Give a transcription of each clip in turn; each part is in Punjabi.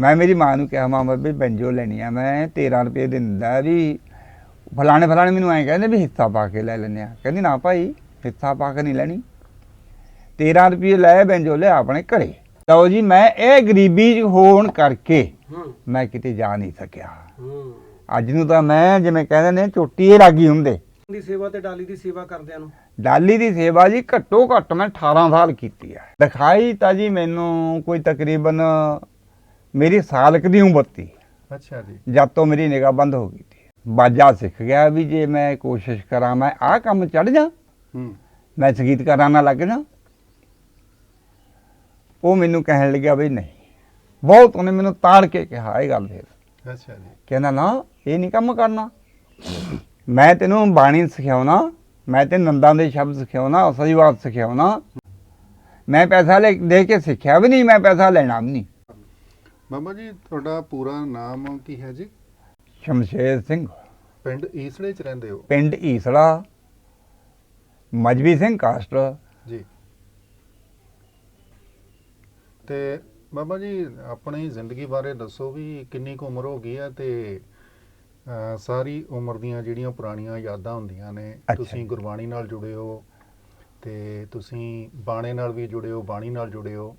ਮੈਂ ਮੇਰੀ ਮਾਂ ਨੂੰ ਕਿਹਾ ਮਾਂ ਵੀ ਬੰਜੋ ਲੈਣੀ ਆ ਮੈਂ 13 ਰੁਪਏ ਦਿੰਦਾ ਵੀ ਫਲਾਣੇ ਫਲਾਣੇ ਮੈਨੂੰ ਐਂ ਕਹਿੰਦੇ ਵੀ ਹਿੱਸਾ ਪਾ ਕੇ ਲੈ ਲੈਂਦੇ ਆ। ਕਹਿੰਦੀ ਨਾ ਭਾਈ ਹਿੱਸਾ ਪਾ ਕੇ ਨਹੀਂ ਲੈਣੀ। 13 ਰੁਪਏ ਲੈ ਬੰਜੋ ਲੈ ਆਪਣੇ ਘਰੇ। ਲਓ ਜੀ ਮੈਂ ਇਹ ਗਰੀਬੀ ਹੋਣ ਕਰਕੇ ਮੈਂ ਕਿਤੇ ਜਾ ਨਹੀਂ ਸਕਿਆ। ਅੱਜ ਨੂੰ ਤਾਂ ਮੈਂ ਜਿਵੇਂ ਕਹਿੰਦੇ ਨੇ ਚੋਟੀ ਲੱਗੀ ਹੁੰਦੇ। ਦੀ ਸੇਵਾ ਤੇ ਡਾਲੀ ਦੀ ਸੇਵਾ ਕਰਦਿਆਂ ਨੂੰ। ਡਾਲੀ ਦੀ ਸੇਵਾ ਜੀ ਘੱਟੋ ਘੱਟ ਮੈਂ 18 ਸਾਲ ਕੀਤੀ ਹੈ ਦਿਖਾਈ ਤਾਂ ਜੀ ਮੈਨੂੰ ਕੋਈ ਤਕਰੀਬਨ ਮੇਰੀ ਸਾਲਕ ਦੀ ਉਮਰ ਸੀ ਅੱਛਾ ਜੀ। ਜਦ ਤੋਂ ਮੇਰੀ ਨਿਗਾਹ ਬੰਦ ਹੋ ਗਈ ਸੀ ਬਾਜਾ ਸਿੱਖ ਗਿਆ ਵੀ ਜੇ ਮੈਂ ਕੋਸ਼ਿਸ਼ ਕਰਾਂ ਮੈਂ ਆਹ ਕੰਮ ਚੜ ਜਾ। ਹੂੰ। ਮੈਂ ਸੰਗੀਤਕਾਰਾਂ ਨਾਲ ਲੱਗ ਜਾ। ਉਹ ਮੈਨੂੰ ਕਹਿਣ ਲੱਗਿਆ ਵੀ ਨਹੀਂ। ਬਹੁਤ ਉਹਨੇ ਮੈਨੂੰ ਤਾੜ ਕੇ ਕਿਹਾ ਇਹ ਗੱਲ ਫਿਰ। ਅੱਛਾ ਜੀ। ਕਹਿੰਦਾ ਨਾ ਇਹ ਨਹੀਂ ਕੰਮ ਕਰਨਾ। ਮੈਂ ਤੈਨੂੰ ਬਾਣੀ ਸਿਖਾਉਣਾ ਮੈਂ ਤੇ ਨੰਦਾਂ ਦੇ ਸ਼ਬਦ ਸਿਖਾਉਣਾ ਅਸਲੀਵਾਦ ਸਿਖਾਉਣਾ। ਮੈਂ ਪੈਸਾ ਲੈ ਦੇ ਕੇ ਸਿੱਖਿਆ ਵੀ ਨਹੀਂ ਮੈਂ ਪੈਸਾ ਲੈਣਾ ਵੀ ਨਹੀਂ। ਬਾਬਾ ਜੀ ਤੁਹਾਡਾ ਪੂਰਾ ਨਾਮ ਕੀ ਹੈ ਜੀ? ਸ਼ਮਸ਼ੇਰ ਸਿੰਘ। ਪਿੰਡ ਈਸੜੇ ਚ ਰਹਿੰਦੇ ਹੋ? ਪਿੰਡ ਈਸੜਾ ਮਜਬੀ ਸਿੰਘ ਕਾਸਟ ਜੀ। ਤੇ ਬਾਬਾ ਜੀ ਆਪਣੀ ਜ਼ਿੰਦਗੀ ਬਾਰੇ ਦੱਸੋ ਵੀ ਕਿੰਨੀ ਕੁ ਉਮਰ ਹੋ ਗਈ ਹੈ ਤੇ ਸਾਰੀ ਉਮਰ ਦੀਆਂ ਜਿਹੜੀਆਂ ਪੁਰਾਣੀਆਂ ਯਾਦਾਂ ਹੁੰਦੀਆਂ ਨੇ ਤੁਸੀਂ। ਗੁਰਬਾਣੀ ਨਾਲ ਜੁੜੇ ਹੋ ਤੇ ਤੁਸੀਂ ਬਾਣੇ ਨਾਲ ਵੀ ਜੁੜੇ ਹੋ ਬਾਣੀ ਨਾਲ ਜੁੜੇ ਹੋ।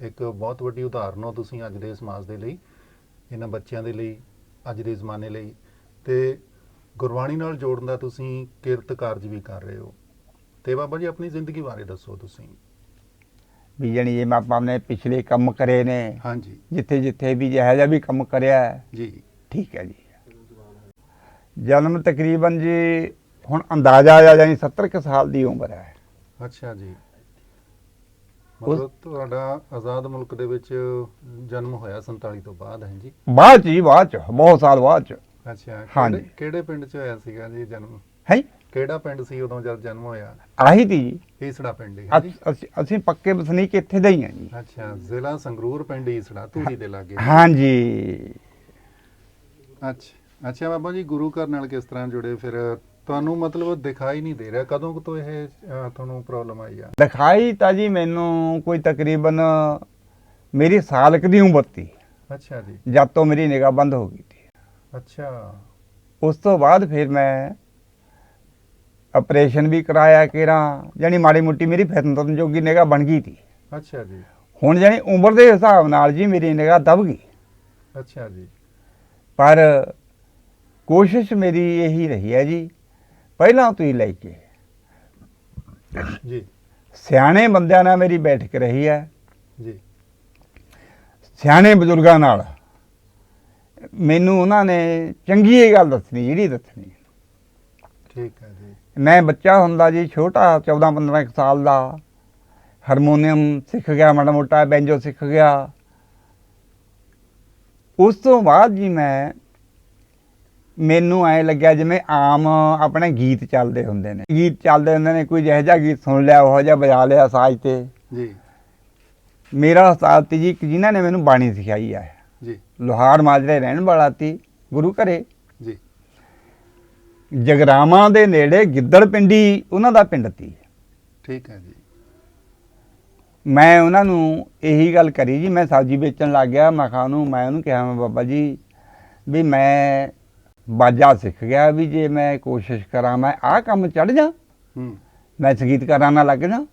ਇੱਕ ਬਹੁਤ ਵੱਡੀ ਉਦਾਹਰਨ ਹੋ ਤੁਸੀਂ ਅੱਜ ਦੇ ਸਮਾਜ ਦੇ ਲਈ ਇਹਨਾਂ ਬੱਚਿਆਂ ਦੇ ਲਈ ਅੱਜ ਦੇ ਜ਼ਮਾਨੇ ਲਈ ਤੇ ਗੁਰਬਾਣੀ ਨਾਲ ਜੋੜਨ ਦਾ ਤੁਸੀਂ ਕਿਰਤ ਕਾਰਜ ਵੀ ਕਰ ਰਹੇ ਹੋ। ਤੇ ਬਾਬਾ ਜੀ ਆਪਣੀ ਜ਼ਿੰਦਗੀ ਬਾਰੇ ਦੱਸੋ ਤੁਸੀਂ। ਵੀ ਜਾਣੀ ਜੇ ਮੈਂ ਆਪਾਂ ਨੇ ਪਿਛਲੇ ਕੰਮ ਕਰੇ ਨੇ ਹਾਂਜੀ। ਜਿੱਥੇ ਜਿੱਥੇ ਵੀ ਜਿਹੋ ਜਿਹਾ ਵੀ ਕੰਮ ਕਰਿਆ ਜੀ। ਠੀਕ ਹੈ ਜੀ। ਜਨਮ ਤਕਰੀਬਨ ਜੀ ਹੁਣ ਅੰਦਾਜ਼ਾ ਆ ਜਾਨੀ 70 ਕੁ ਸਾਲ ਦੀ ਉਮਰ ਹੈ। ਅੱਛਾ ਜੀ। ਮਤਲਬ ਤੁਹਾਡਾ ਆਜ਼ਾਦ ਮੁਲਕ ਦੇ ਵਿੱਚ ਜਨਮ ਹੋਇਆ 47 ਤੋਂ ਬਾਅਦ ਹੈ ਜੀ? ਬਾਅਦ 'ਚ ਜੀ ਬਾਅਦ ਚ ਬਹੁਤ ਸਾਲ ਬਾਅਦ ਚ। ਅੱਛਾ ਹਾਂਜੀ। ਕਿਹੜੇ- ਕਿਹੜੇ ਪਿੰਡ 'ਚ ਹੋਇਆ ਸੀਗਾ ਜੀ ਜਨਮ? ਹੈ? ਕਿਹੜਾ ਪਿੰਡ ਸੀ ਉਦੋਂ ਜਦ ਜਨਮ ਹੋਇਆ? ਆਹੀ ਤੀ। ਜੀ ਈਸੜਾ ਪਿੰਡ ਹੀ ਹੈ ਜੀ? ਅਸ- ਅਸੀਂ ਅਸੀਂ ਪੱਕੇ ਵਸਨੀਕ ਇੱਥੇ ਦੇ ਹੀ ਹਾਂ ਜੀ। ਅੱਛਾ ਜ਼ਿਲ੍ਹਾ ਸੰਗਰੂਰ ਪਿੰਡ ਈਸੜਾ ਧੂਰੀ ਦੇ ਲਾਗੇ। ਹਾਂਜੀ। ਅੱਛਾ ਅੱਛਾ ਬਾਬਾ ਜੀ ਗੁਰੂ ਘਰ ਨਾਲ ਕਿਸ ਤਰ੍ਹਾਂ ਜੁੜੇ ਫਿਰ? ਤੁਹਾਨੂੰ ਮਤਲਬ ਦਿਖਾਈ ਨਹੀਂ ਦੇ ਰਿਹਾ। ਕਦੋਂ ਕੁ ਤੋਂ ਇਹ ਅਹ, ਤੁਹਾਨੂੰ ਪ੍ਰੋਬਲਮ ਆਈ ਆ? ਦਿਖਾਈ ਤਾਂ ਜੀ ਮੈਨੂੰ ਕੋਈ ਤਕਰੀਬਨ ਮੇਰੀ ਸਾਲਕ ਦੀ ਉਮਰ ਸੀ। ਅੱਛਾ ਜੀ। ਜਦ ਤੋਂ ਮੇਰੀ ਨਿਗਾਹ ਬੰਦ ਹੋ ਗਈ ਸੀ। ਅੱਛਾ। ਉਸ ਤੋਂ ਬਾਅਦ ਫਿਰ ਮੈਂ ਆਪਰੇਸ਼ਨ ਵੀ ਕਰਾਇਆ ਕਿਰਾਂ ਜਾਨੀ ਮਾੜੀ ਮੁੱਟੀ ਮੇਰੀ ਫਿਤਨ ਜੋਗੀ ਨਿਗਾਹ ਬਣ ਗਈ ਸੀ। ਅੱਛਾ ਜੀ। ਹੁਣ ਜਾਨੀ ਉਮਰ ਦੇ ਹਿਸਾਬ ਨਾਲ ਜੀ ਮੇਰੀ ਨਿਗਾਹ ਦਬ ਗਈ। ਅੱਛਾ ਜੀ। ਪਰ ਕੋਸ਼ਿਸ਼ ਮੇਰੀ ਇਹੀ ਰਹੀ ਹੈ ਜੀ ਪਹਿਲਾਂ ਤੋਂ ਹੀ ਲੈ ਕੇ। ਜੀ। ਸਿਆਣੇ ਬੰਦਿਆਂ ਨਾਲ ਮੇਰੀ ਬੈਠਕ ਰਹੀ ਹੈ। ਜੀ। ਸਿਆਣੇ ਬਜ਼ੁਰਗਾਂ ਨਾਲ। ਮੈਨੂੰ ਉਹਨਾਂ ਨੇ ਚੰਗੀ ਇਹ ਗੱਲ ਦੱਸਣੀ ਜਿਹੜੀ ਦੱਸਣੀ। ਠੀਕ ਹੈ ਜੀ। ਮੈਂ ਬੱਚਾ ਹੁੰਦਾ ਜੀ ਛੋਟਾ 14 15 ਕੁ ਸਾਲ ਦਾ। ਹਾਰਮੋਨੀਅਮ ਸਿੱਖ ਗਿਆ ਮਾੜਾ ਮੋਟਾ ਬੈਂਜੋ ਸਿੱਖ ਗਿਆ। ਉਸ ਤੋਂ ਬਾਅਦ ਜੀ ਮੈਂ ਮੈਨੂੰ ਐ ਲੱਗਿਆ ਜਿਵੇਂ ਆਮ ਆਪਣੇ ਗੀਤ ਚੱਲਦੇ ਹੁੰਦੇ ਨੇ। ਗੀਤ ਚੱਲਦੇ ਹੁੰਦੇ ਨੇ ਕੋਈ ਜਿਹੋ ਜਿਹਾ ਗੀਤ ਸੁਣ ਲਿਆ ਉਹ ਜਿਹਾ ਵਜਾ ਲਿਆ ਸਾਜ਼ ਤੇ। ਜੀ। ਮੇਰਾ ਉਸਤਾਦ ਤੀ ਜੀ ਜਿਨ੍ਹਾਂ ਨੇ ਮੈਨੂੰ ਬਾਣੀ ਸਿਖਾਈ ਹੈ ਜੀ। ਲੋਹਾਰ ਮਾਜਰੇ ਰਹਿਣ ਵਾਲਾ ਤੀ ਗੁਰੂ ਘਰੇ। ਜੀ। ਜਗਰਾਵਾਂ ਦੇ ਨੇੜੇ ਗਿੱਦੜ ਪਿੰਡੀ ਉਹਨਾਂ ਦਾ ਪਿੰਡ ਤੀ। ਠੀਕ ਹੈ ਜੀ। ਮੈਂ ਉਹਨਾਂ ਨੂੰ ਇਹੀ ਗੱਲ ਕਰੀ ਜੀ ਮੈਂ ਸਬਜ਼ੀ ਵੇਚਣ ਲੱਗ ਗਿਆ ਮੈਂ ਉਹਨੂੰ ਮੈਂ ਉਹਨੂੰ ਕਿਹਾ ਮੈਂ ਬਾਬਾ ਜੀ ਵੀ ਮੈਂ ਬਾਜਾ ਸਿੱਖ ਗਿਆ ਵੀ ਜੇ ਮੈਂ ਕੋਸ਼ਿਸ਼ ਕਰਾਂ ਮੈਂ ਆਹ ਕੰਮ ਚੜ ਜਾ। ਹੂੰ। ਮੈਂ ਸੰਗੀਤਕਾਰਾਂ ਨਾਲ ਲੱਗ ਜਾ।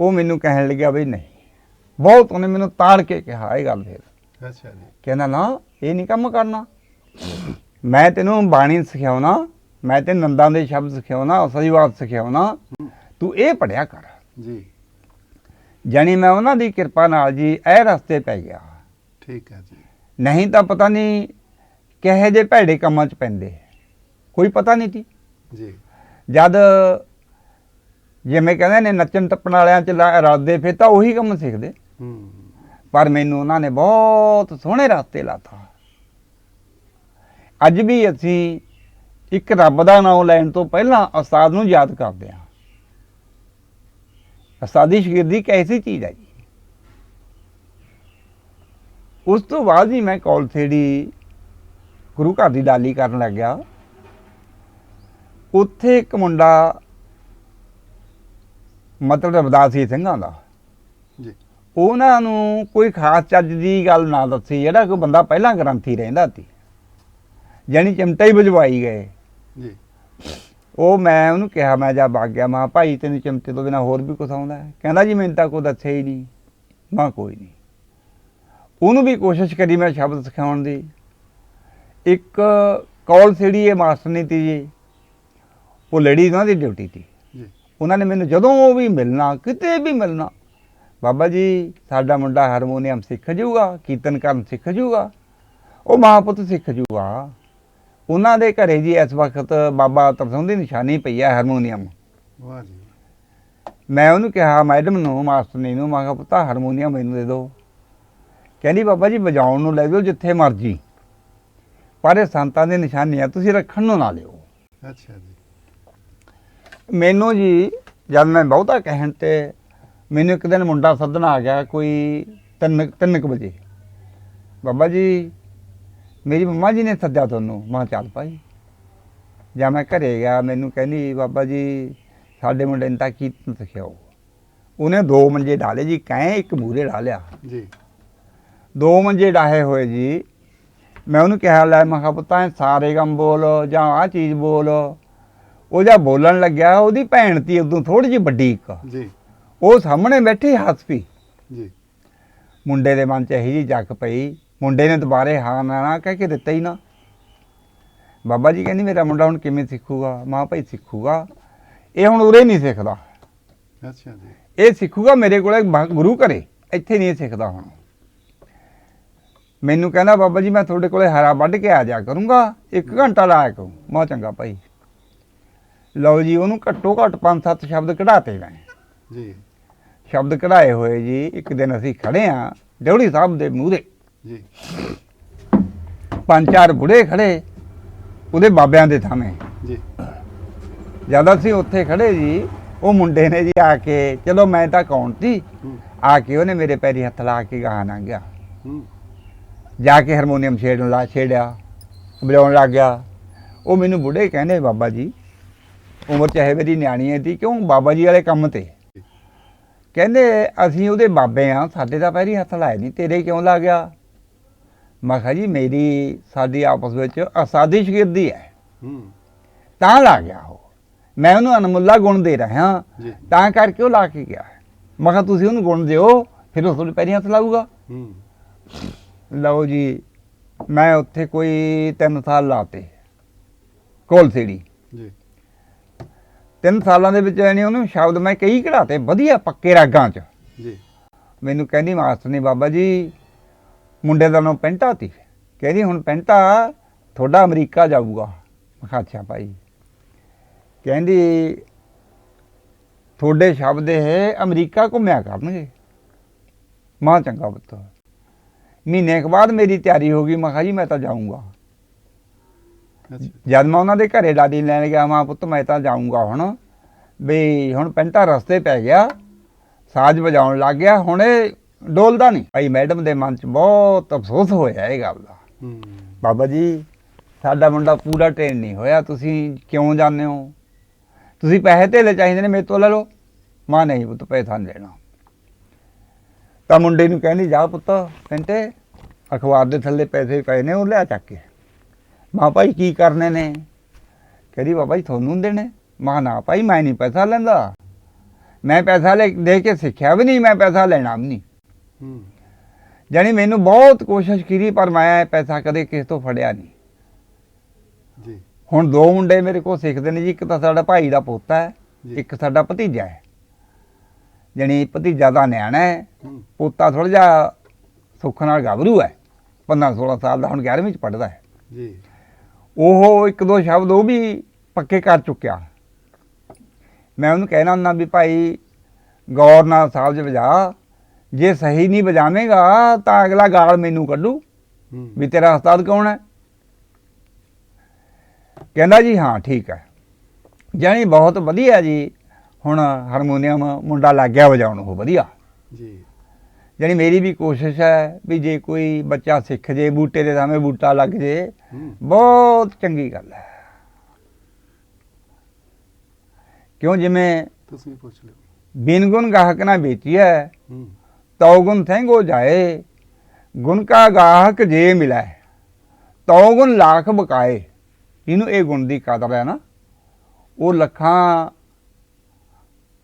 ਉਹ ਮੈਨੂੰ ਕਹਿਣ ਲੱਗਿਆ ਵੀ ਨਹੀਂ। ਬਹੁਤ ਉਹਨੇ ਮੈਨੂੰ ਤਾੜ ਕੇ ਕਿਹਾ ਇਹ ਗੱਲ ਫਿਰ। ਅੱਛਾ ਜੀ। ਕਹਿੰਦਾ ਨਾ ਇਹ ਨਹੀਂ ਕੰਮ ਕਰਨਾ। ਮੈਂ ਤੈਨੂੰ ਬਾਣੀ ਸਿਖਾਉਣਾ ਮੈਂ ਤੇ ਨੰਦਾਂ ਦੇ ਸ਼ਬਦ ਸਿਖਾਉਣਾ ਅਸਲੀਵਾਦ ਸਿਖਾਉਣਾ। ਤੂੰ ਇਹ ਪੜਿਆ ਕਰ। ਜੀ। ਜਾਣੀ ਮੈਂ ਉਹਨਾਂ ਦੀ ਕਿਰਪਾ ਨਾਲ ਜੀ ਇਹ ਰਸਤੇ ਪੈ ਗਿਆ। ਠੀਕ ਹੈ ਜੀ। ਨਹੀਂ ਤਾਂ ਪਤਾ ਨਹੀਂ ਕਿਹੇ ਜੇ ਭੈੜੇ ਕੰਮਾਂ 'ਚ ਪੈਂਦੇ ਕੋਈ ਪਤਾ ਨਹੀਂ ਸੀ ਜੀ। ਜਦ ਜਿਵੇਂ ਕਹਿੰਦੇ ਨੇ ਨੱਚਣ ਟੱਪਣ ਵਾਲਿਆਂ 'ਚ ਲਾ- ਇਰਾਦੇ ਫਿਰ ਤਾਂ ਉਹੀ ਕੰਮ ਸਿੱਖਦੇ। ਹੂੰ। ਪਰ ਮੈਨੂੰ ਉਹਨਾਂ ਨੇ ਬਹੁਤ ਸੋਹਣੇ ਰਸਤੇ ਲਾਤਾ। ਅੱਜ ਵੀ ਅਸੀਂ ਇੱਕ ਰੱਬ ਦਾ ਨਾਮ ਲੈਣ ਤੋਂ ਪਹਿਲਾਂ ਉਸਤਾਦ ਨੂੰ ਯਾਦ ਕਰਦੇ ਹਾਂ। ਉਸਤਾਦੀ ਸ਼ਾਗਿਰਦੀ ਇੱਕ ਐਸੀ ਚੀਜ਼ ਹੈ ਜੀ। ਉਸ ਤੋਂ ਬਾਅਦ ਹੀ ਮੈਂ ਕੌਲਥੇੜੀ ਗੁਰੂ ਘਰ ਦੀ ਡਾਲੀ ਕਰਨ ਲੱਗਿਆ ਉੱਥੇ ਇੱਕ ਮੁੰਡਾ ਮਤਲਬ ਰਵਦਾਸੀ ਸਿੰਘਾਂ ਦਾ। ਜੀ। ਉਹਨਾਂ ਨੂੰ ਕੋਈ ਖਾਸ ਚੱਜ ਦੀ ਗੱਲ ਨਾ ਦੱਸੀ ਜਿਹੜਾ ਕੋਈ ਬੰਦਾ ਪਹਿਲਾਂ ਗ੍ਰੰਥੀ ਰਹਿੰਦਾ ਸੀ। ਜਾਣੀ ਚਿਮਟਾ ਹੀ ਵਜਵਾਈ ਗਏ। ਜੀ। ਉਹ ਮੈਂ ਉਹਨੂੰ ਕਿਹਾ ਮੈਂ ਜਾ ਵਗ ਗਿਆ। ਮੈਂ ਭਾਈ ਤੈਨੂੰ ਚਿਮਟੇ ਤੋਂ ਬਿਨਾ ਹੋਰ ਵੀ ਕੁਝ ਆਉਂਦਾ ਕਹਿੰਦਾ ਜੀ ਮੈਨੂੰ ਤਾਂ ਕੋਈ ਦੱਸਿਆ ਹੀ ਨਹੀਂ। ਮੈਂ ਕੋਈ ਨਹੀਂ। ਉਹਨੂੰ ਵੀ ਕੋਸ਼ਿਸ਼ ਕਰੀ ਮੈਂ ਸ਼ਬਦ ਸਿਖਾਉਣ ਦੀ। ਇੱਕ ਕੌਲ ਸਿੜੀ ਇਹ ਮਾਸਟਰ ਨਹੀਂ ਤੀ ਜੀ। ਉਹ ਲੜੀ ਉਹਨਾਂ ਦੀ ਡਿਊਟੀ ਸੀ। ਜੀ। ਉਹਨਾਂ ਨੇ ਮੈਨੂੰ ਜਦੋਂ ਵੀ ਮਿਲਣਾ ਕਿਤੇ ਵੀ ਮਿਲਣਾ ਬਾਬਾ ਜੀ ਸਾਡਾ ਮੁੰਡਾ ਹਾਰਮੋਨੀਅਮ ਸਿੱਖ ਜਾਊਗਾ ਕੀਰਤਨ ਕਰਨ ਸਿੱਖ ਜਾਊਗਾ ਉਹ ਮਹਾਂਪੁੱਤ ਸਿੱਖ ਜਾਊਗਾ। ਉਹਨਾਂ ਦੇ ਘਰੇ ਜੀ ਇਸ ਵਕਤ ਬਾਬਾ ਤਰਸੋਂ ਦੀ ਨਿਸ਼ਾਨੀ ਪਈ ਹੈ ਹਾਰਮੋਨੀਅਮ ਵਾਹ ਜੀ। ਮੈਂ ਉਹਨੂੰ ਕਿਹਾ ਮੈਡਮ ਨੂੰ ਮਾਸਟਰ ਨੇ ਨੂੰ ਮੈਂ ਕਿਹਾ ਪੁੱਤਾ ਹਾਰਮੋਨੀਅਮ ਮੈਨੂੰ ਦੇ ਦਿਓ। ਕਹਿੰਦੀ ਬਾਬਾ ਜੀ ਵਜਾਉਣ ਨੂੰ ਲੈ ਜਾਓ ਜਿੱਥੇ ਮਰਜ਼ੀ। ਪਰ ਇਹ ਸੰਤਾਂ ਦੀ ਨਿਸ਼ਾਨੀ ਆ ਤੁਸੀਂ ਰੱਖਣ ਨੂੰ ਨਾ ਲਿਓ। ਅੱਛਾ ਜੀ। ਮੈਨੂੰ ਜੀ ਜਦ ਮੈਂ ਬਹੁਤਾ ਕਹਿਣ ਤੇ ਮੈਨੂੰ ਇੱਕ ਦਿਨ ਮੁੰਡਾ ਸੱਦਣ ਆ ਗਿਆ ਕੋਈ 3 3 ਵਜੇ। ਬਾਬਾ ਜੀ ਮੇਰੀ ਮੰਮਾ ਜੀ ਨੇ ਸੱਦਿਆ ਤੁਹਾਨੂੰ। ਮਾਂ ਚੱਲ ਭਾਈ। ਜਾਂ ਮੈਂ ਘਰੇ ਗਿਆ ਮੈਨੂੰ ਕਹਿੰਦੀ ਬਾਬਾ ਜੀ ਸਾਡੇ ਮੁੰਡੇ ਨੇ ਤਾਂ ਕੀਰਤਨ ਸਿਖਾਓ ਉਹਨੇ ਦੋ ਮੰਜੇ ਢਾਲੇ ਜੀ ਕਹੇ ਇੱਕ ਮੂਰੇ ਢਾਲਿਆ ਜੀ। ਦੋ ਮੰਜੇ ਡਾਹੇ ਹੋਏ ਜੀ ਮੈਂ ਉਹਨੂੰ ਕਿਹਾ ਲੈ ਮੈਂ ਕਿਹਾ ਪੁੱਤਾਂ ਸਾਰੇ ਕੰਮ ਬੋਲ ਜਾਂ ਆਹ ਚੀਜ਼ ਬੋਲ। ਉਹ ਜਾਂ ਬੋਲਣ ਲੱਗਿਆ ਉਹਦੀ ਭੈਣ ਤੀ ਉਦੋਂ ਥੋੜੀ ਜਿਹੀ ਵੱਡੀ ਇੱਕ। ਜੀ। ਉਹ ਸਾਹਮਣੇ ਬੈਠੀ ਹੱਸ ਪਈ ਜੀ। ਮੁੰਡੇ ਦੇ ਮਨ 'ਚ ਇਹੀ ਜੀ ਜੱਕ ਪਈ। ਮੁੰਡੇ ਨੇ ਦੁਬਾਰੇ ਹਾਂ ਨਾ ਨਾ ਕਹਿ ਕੇ ਦਿੱਤਾ ਹੀ ਨਾ। ਬਾਬਾ ਜੀ ਕਹਿੰਦੀ ਮੇਰਾ ਮੁੰਡਾ ਹੁਣ ਕਿਵੇਂ ਸਿੱਖੂਗਾ? ਮਾਂ ਭਾਈ ਸਿੱਖੂਗਾ। ਇਹ ਹੁਣ ਉਰੇ ਨਹੀਂ ਸਿੱਖਦਾ। ਅੱਛਾ ਜੀ। ਇਹ ਸਿੱਖੂਗਾ ਮੇਰੇ ਕੋਲੇ ਗੁਰੂ ਘਰੇ। ਇੱਥੇ ਨਹੀਂ ਸਿੱਖਦਾ ਹੁਣ। ਮੈਨੂੰ ਕਹਿੰਦਾ ਬਾਬਾ ਜੀ ਮੈਂ ਤੁਹਾਡੇ ਕੋਲੇ ਹਰਾ ਵੱਢ ਕੇ ਆ ਜਾ ਕਰੂੰਗਾ। ਇੱਕ ਘੰਟਾ ਲਾਇਆ ਕਰੂੰ। ਮਾ ਚੰਗਾ ਭਾਈ। ਲਓ ਜੀ ਉਹਨੂੰ ਘੱਟੋ ਘੱਟ 5-7 ਸ਼ਬਦ ਕਢਾਤੇ ਮੈਂ। ਜੀ। ਸ਼ਬਦ ਕਢਾਏ ਹੋਏ ਜੀ ਇੱਕ ਦਿਨ ਅਸੀਂ ਖੜੇ ਆ ਡਿਉੜੀ ਸਾਹਿਬ ਦੇ ਮੂਹਰੇ। ਜੀ। ਪੰਜ ਚਾਰ ਬੁੜੇ ਖੜੇ ਉਹਦੇ ਬਾਬਿਆਂ ਦੇ ਥਾਵੇਂ। ਜੀ। ਜਦ ਅਸੀਂ ਉੱਥੇ ਖੜੇ ਜੀ ਉਹ ਮੁੰਡੇ ਨੇ ਜੀ ਆ ਕੇ ਚਲੋ ਮੈਂ ਤਾਂ ਕੌਣ ਸੀ? ਆ ਕੇ ਉਹਨੇ ਮੇਰੇ ਪੈਰੀ ਹੱਥ ਲਾ ਕੇ ਗਾਣਾ ਨਾ ਗਿਆ ਹੂੰ। ਜਾ ਕੇ ਹਾਰਮੋਨੀਅਮ ਛੇੜਨ ਲਾ ਛੇੜਿਆ ਵਜਾਉਣ ਲੱਗ ਗਿਆ। ਉਹ ਮੈਨੂੰ ਬੁੱਢੇ ਕਹਿੰਦੇ ਬਾਬਾ ਜੀ ਉਮਰ ਚਾਹੇ ਮੇਰੀ ਨਿਆਣੀ ਹੈ ਤੀ ਕਿਉਂ ਬਾਬਾ ਜੀ ਵਾਲੇ ਕੰਮ ਤੇ? ਕਹਿੰਦੇ ਅਸੀਂ ਉਹਦੇ ਬਾਬੇ ਆ ਸਾਡੇ ਤਾਂ ਪੈਰੀ ਹੱਥ ਲਾਏ ਨਹੀਂ ਤੇਰੇ ਕਿਉਂ ਲਾ ਗਿਆ? ਮੈਂ ਕਿਹਾ ਜੀ ਮੇਰੀ ਸਾਡੀ ਆਪਸ ਵਿੱਚ ਅਸਾਦੀ ਸ਼ਗਿਰਦੀ ਹੈ ਤਾਂ ਲਾ ਗਿਆ ਉਹ। ਮੈਂ ਉਹਨੂੰ ਅਨਮੁੱਲਾ ਗੁਣ ਦੇ ਰਿਹਾ ਤਾਂ ਕਰਕੇ ਉਹ ਲਾ ਕੇ ਗਿਆ ਮੈਂ ਕਿਹਾ ਤੁਸੀਂ ਉਹਨੂੰ ਗੁਣ ਦਿਓ ਫਿਰ ਉਹ ਤੁਹਾਡੇ ਪੈਰੀ ਹੱਥ ਲਾਊਗਾ। ਲਓ ਜੀ ਮੈਂ ਉੱਥੇ ਕੋਈ 3 ਸਾਲ ਲਾਤੇ ਕੋਲ ਸੀੜੀ। ਜੀ। 3 ਸਾਲਾਂ ਦੇ ਵਿੱਚ ਯਾਨੀ ਉਹਨੂੰ ਸ਼ਬਦ ਮੈਂ ਕਈ ਕਢਾਤੇ ਵਧੀਆ ਪੱਕੇ ਰਾਗਾਂ 'ਚ। ਜੀ। ਮੈਨੂੰ ਕਹਿੰਦੀ ਮਾਸਟਰ ਨੇ ਬਾਬਾ ਜੀ ਮੁੰਡੇ ਦਾ ਨਾਮ ਪੈਂਟਾ ਤੀ ਕਹਿੰਦੀ ਹੁਣ ਪੈਂਟਾ ਤੁਹਾਡਾ ਅਮਰੀਕਾ ਜਾਊਗਾ। ਮੈਂ ਕਿਹਾ ਅੱਛਾ ਭਾਈ। ਕਹਿੰਦੀ ਤੁਹਾਡੇ ਸ਼ਬਦ ਇਹ ਅਮਰੀਕਾ ਘੁੰਮਿਆ ਕਰਨਗੇ। ਮਾਂ ਚੰਗਾ ਪੁੱਤ। ਮਹੀਨੇ ਕੁ ਬਾਅਦ ਮੇਰੀ ਤਿਆਰੀ ਹੋ ਗਈ ਮੈਂ ਕਿਹਾ ਜੀ ਮੈਂ ਤਾਂ ਜਾਊਂਗਾ। ਜਦ ਮੈਂ ਉਹਨਾਂ ਦੇ ਘਰੇ ਡਾਡੀ ਲੈਣ ਗਿਆ ਮਾਂ ਪੁੱਤ ਮੈਂ ਤਾਂ ਜਾਊਂਗਾ ਹੁਣ। ਵੀ ਹੁਣ ਪੈਂਟਾ ਰਸਤੇ ਪੈ ਗਿਆ ਸਾਜ਼ ਵਜਾਉਣ ਲੱਗ ਗਿਆ ਹੁਣ ਇਹ ਡੋਲਦਾ ਨਹੀਂ। ਭਾਈ ਮੈਡਮ ਦੇ ਮਨ 'ਚ ਬਹੁਤ ਅਫਸੋਸ ਹੋਇਆ ਇਹ ਗੱਲ ਦਾ। ਬਾਬਾ ਜੀ ਸਾਡਾ ਮੁੰਡਾ ਪੂਰਾ ਟ੍ਰੇਨ ਨਹੀਂ ਹੋਇਆ ਤੁਸੀਂ ਕਿਉਂ ਜਾਂਦੇ ਹੋ? ਤੁਸੀਂ ਪੈਸੇ ਧੇਲੇ ਚਾਹੀਦੇ ਨੇ ਮੇਰੇ ਤੋਂ ਲੈ ਲਓ। ਮਾਂ ਨਹੀਂ ਪੁੱਤ ਪੈਸਾ ਨਹੀਂ ਲੈਣਾ ਤਾਂ ਮੁੰਡੇ ਨੂੰ ਕਹਿੰਦੀ ਜਾ ਪੁੱਤ ਕਹਿੰਦੇ ਅਖਬਾਰ ਦੇ ਥੱਲੇ ਪੈਸੇ ਪਏ ਨੇ ਉਹ ਲਿਆ ਚੱਕ ਕੇ। ਮਾਂ ਭਾਈ ਕੀ ਕਰਨੇ ਨੇ? ਕਹਿੰਦੀ ਬਾਬਾ ਜੀ ਤੁਹਾਨੂੰ ਦੇਣੇ? ਮਾਂ ਨਾ ਭਾਈ ਮੈਂ ਨਹੀਂ ਪੈਸਾ ਲੈਂਦਾ। ਮੈਂ ਪੈਸਾ ਲੈ ਦੇ ਕੇ ਸਿੱਖਿਆ ਵੀ ਨਹੀਂ ਮੈਂ ਪੈਸਾ ਲੈਣਾ ਵੀ ਨਹੀਂ ਹੂੰ। ਜਾਣੀ ਮੈਨੂੰ ਬਹੁਤ ਕੋਸ਼ਿਸ਼ ਕੀਤੀ ਪਰ ਮੈਂ ਪੈਸਾ ਕਦੇ ਕਿਸੇ ਤੋਂ ਫੜਿਆ ਨਹੀਂ ਜੀ। ਹੁਣ ਦੋ ਮੁੰਡੇ ਮੇਰੇ ਕੋਲ ਸਿੱਖਦੇ ਨੇ ਜੀ ਇੱਕ ਤਾਂ ਸਾਡਾ ਭਾਈ ਦਾ ਪੋਤਾ ਹੈ ਜੀ। ਇੱਕ ਸਾਡਾ ਭਤੀਜਾ ਹੈ। ਜਾਣੀ ਭਤੀਜਾ ਦਾ ਨਿਆਣਾ ਹੈ ਪੋਤਾ ਥੋੜਾ ਜਿਹਾ ਸੁੱਖ ਨਾਲ ਗੱਭਰੂ ਹੈ। 15 16 ਸਾਲ ਦਾ ਹੁਣ 11ਵੀਂ ਚ ਪੜਦਾ ਹੈ। ਜੀ। ਉਹ ਇੱਕ ਦੋ ਸ਼ਬਦ ਉਹ ਵੀ ਪੱਕੇ ਕਰ ਚੁੱਕਿਆ। ਮੈਂ ਉਹਨੂੰ ਕਹਿਣਾ ਹੁੰਦਾ ਵੀ ਭਾਈ ਗੌਰ ਨਾਲ ਸਾਹਿਬ ਜੀ ਵਜਾ। ਜੇ ਸਹੀ ਨਹੀਂ ਵਜਾਵੇਂਗਾ ਤਾਂ ਅਗਲਾ ਗਾਲ ਮੈਨੂੰ ਕੱਢੂ ਵੀ ਤੇਰਾ ਉਸਤਾਦ ਕੌਣ ਹੈ? ਕਹਿੰਦਾ ਜੀ ਹਾਂ ਠੀਕ ਹੈ। ਜਾਣੀ ਬਹੁਤ ਵਧੀਆ ਜੀ। ਹੁਣ ਹਾਰਮੋਨੀਅਮ ਮੁੰਡਾ ਲੱਗ ਗਿਆ ਵਜਾਉਣ ਉਹ ਵਧੀਆ। ਜੀ। ਜਾਣੀ ਮੇਰੀ ਵੀ ਕੋਸ਼ਿਸ਼ ਹੈ ਵੀ ਜੇ ਕੋਈ ਬੱਚਾ ਸਿੱਖ ਜੇ ਬੂਟੇ ਦੇ ਸਾਹਮਣੇ ਬੂਟਾ ਲੱਗ ਜੇ ਬਹੁਤ ਚੰਗੀ ਗੱਲ ਹੈ। ਕਿਉਂ ਜਿਵੇਂ ਤੁਸੀਂ ਪੁੱਛ ਲਿਓ। ਬਿਨ ਗੁਣ ਗਾਹਕ ਨਾ ਵੇਚੀ ਹੈ। ਹੂੰ ਤਉ ਗੁਣ ਥੈਂਗੋ ਜਾਏ ਗੁਣ ਕਾ ਗਾਹਕ ਜੇ ਮਿਲੈ ਤਉ ਗੁਣ ਲੱਖ ਬਕਾਏ। ਇਹਨੂੰ ਇਹ ਗੁਣ ਦੀ ਕਦਰ ਹੈ ਨਾ। ਉਹ ਲੱਖਾਂ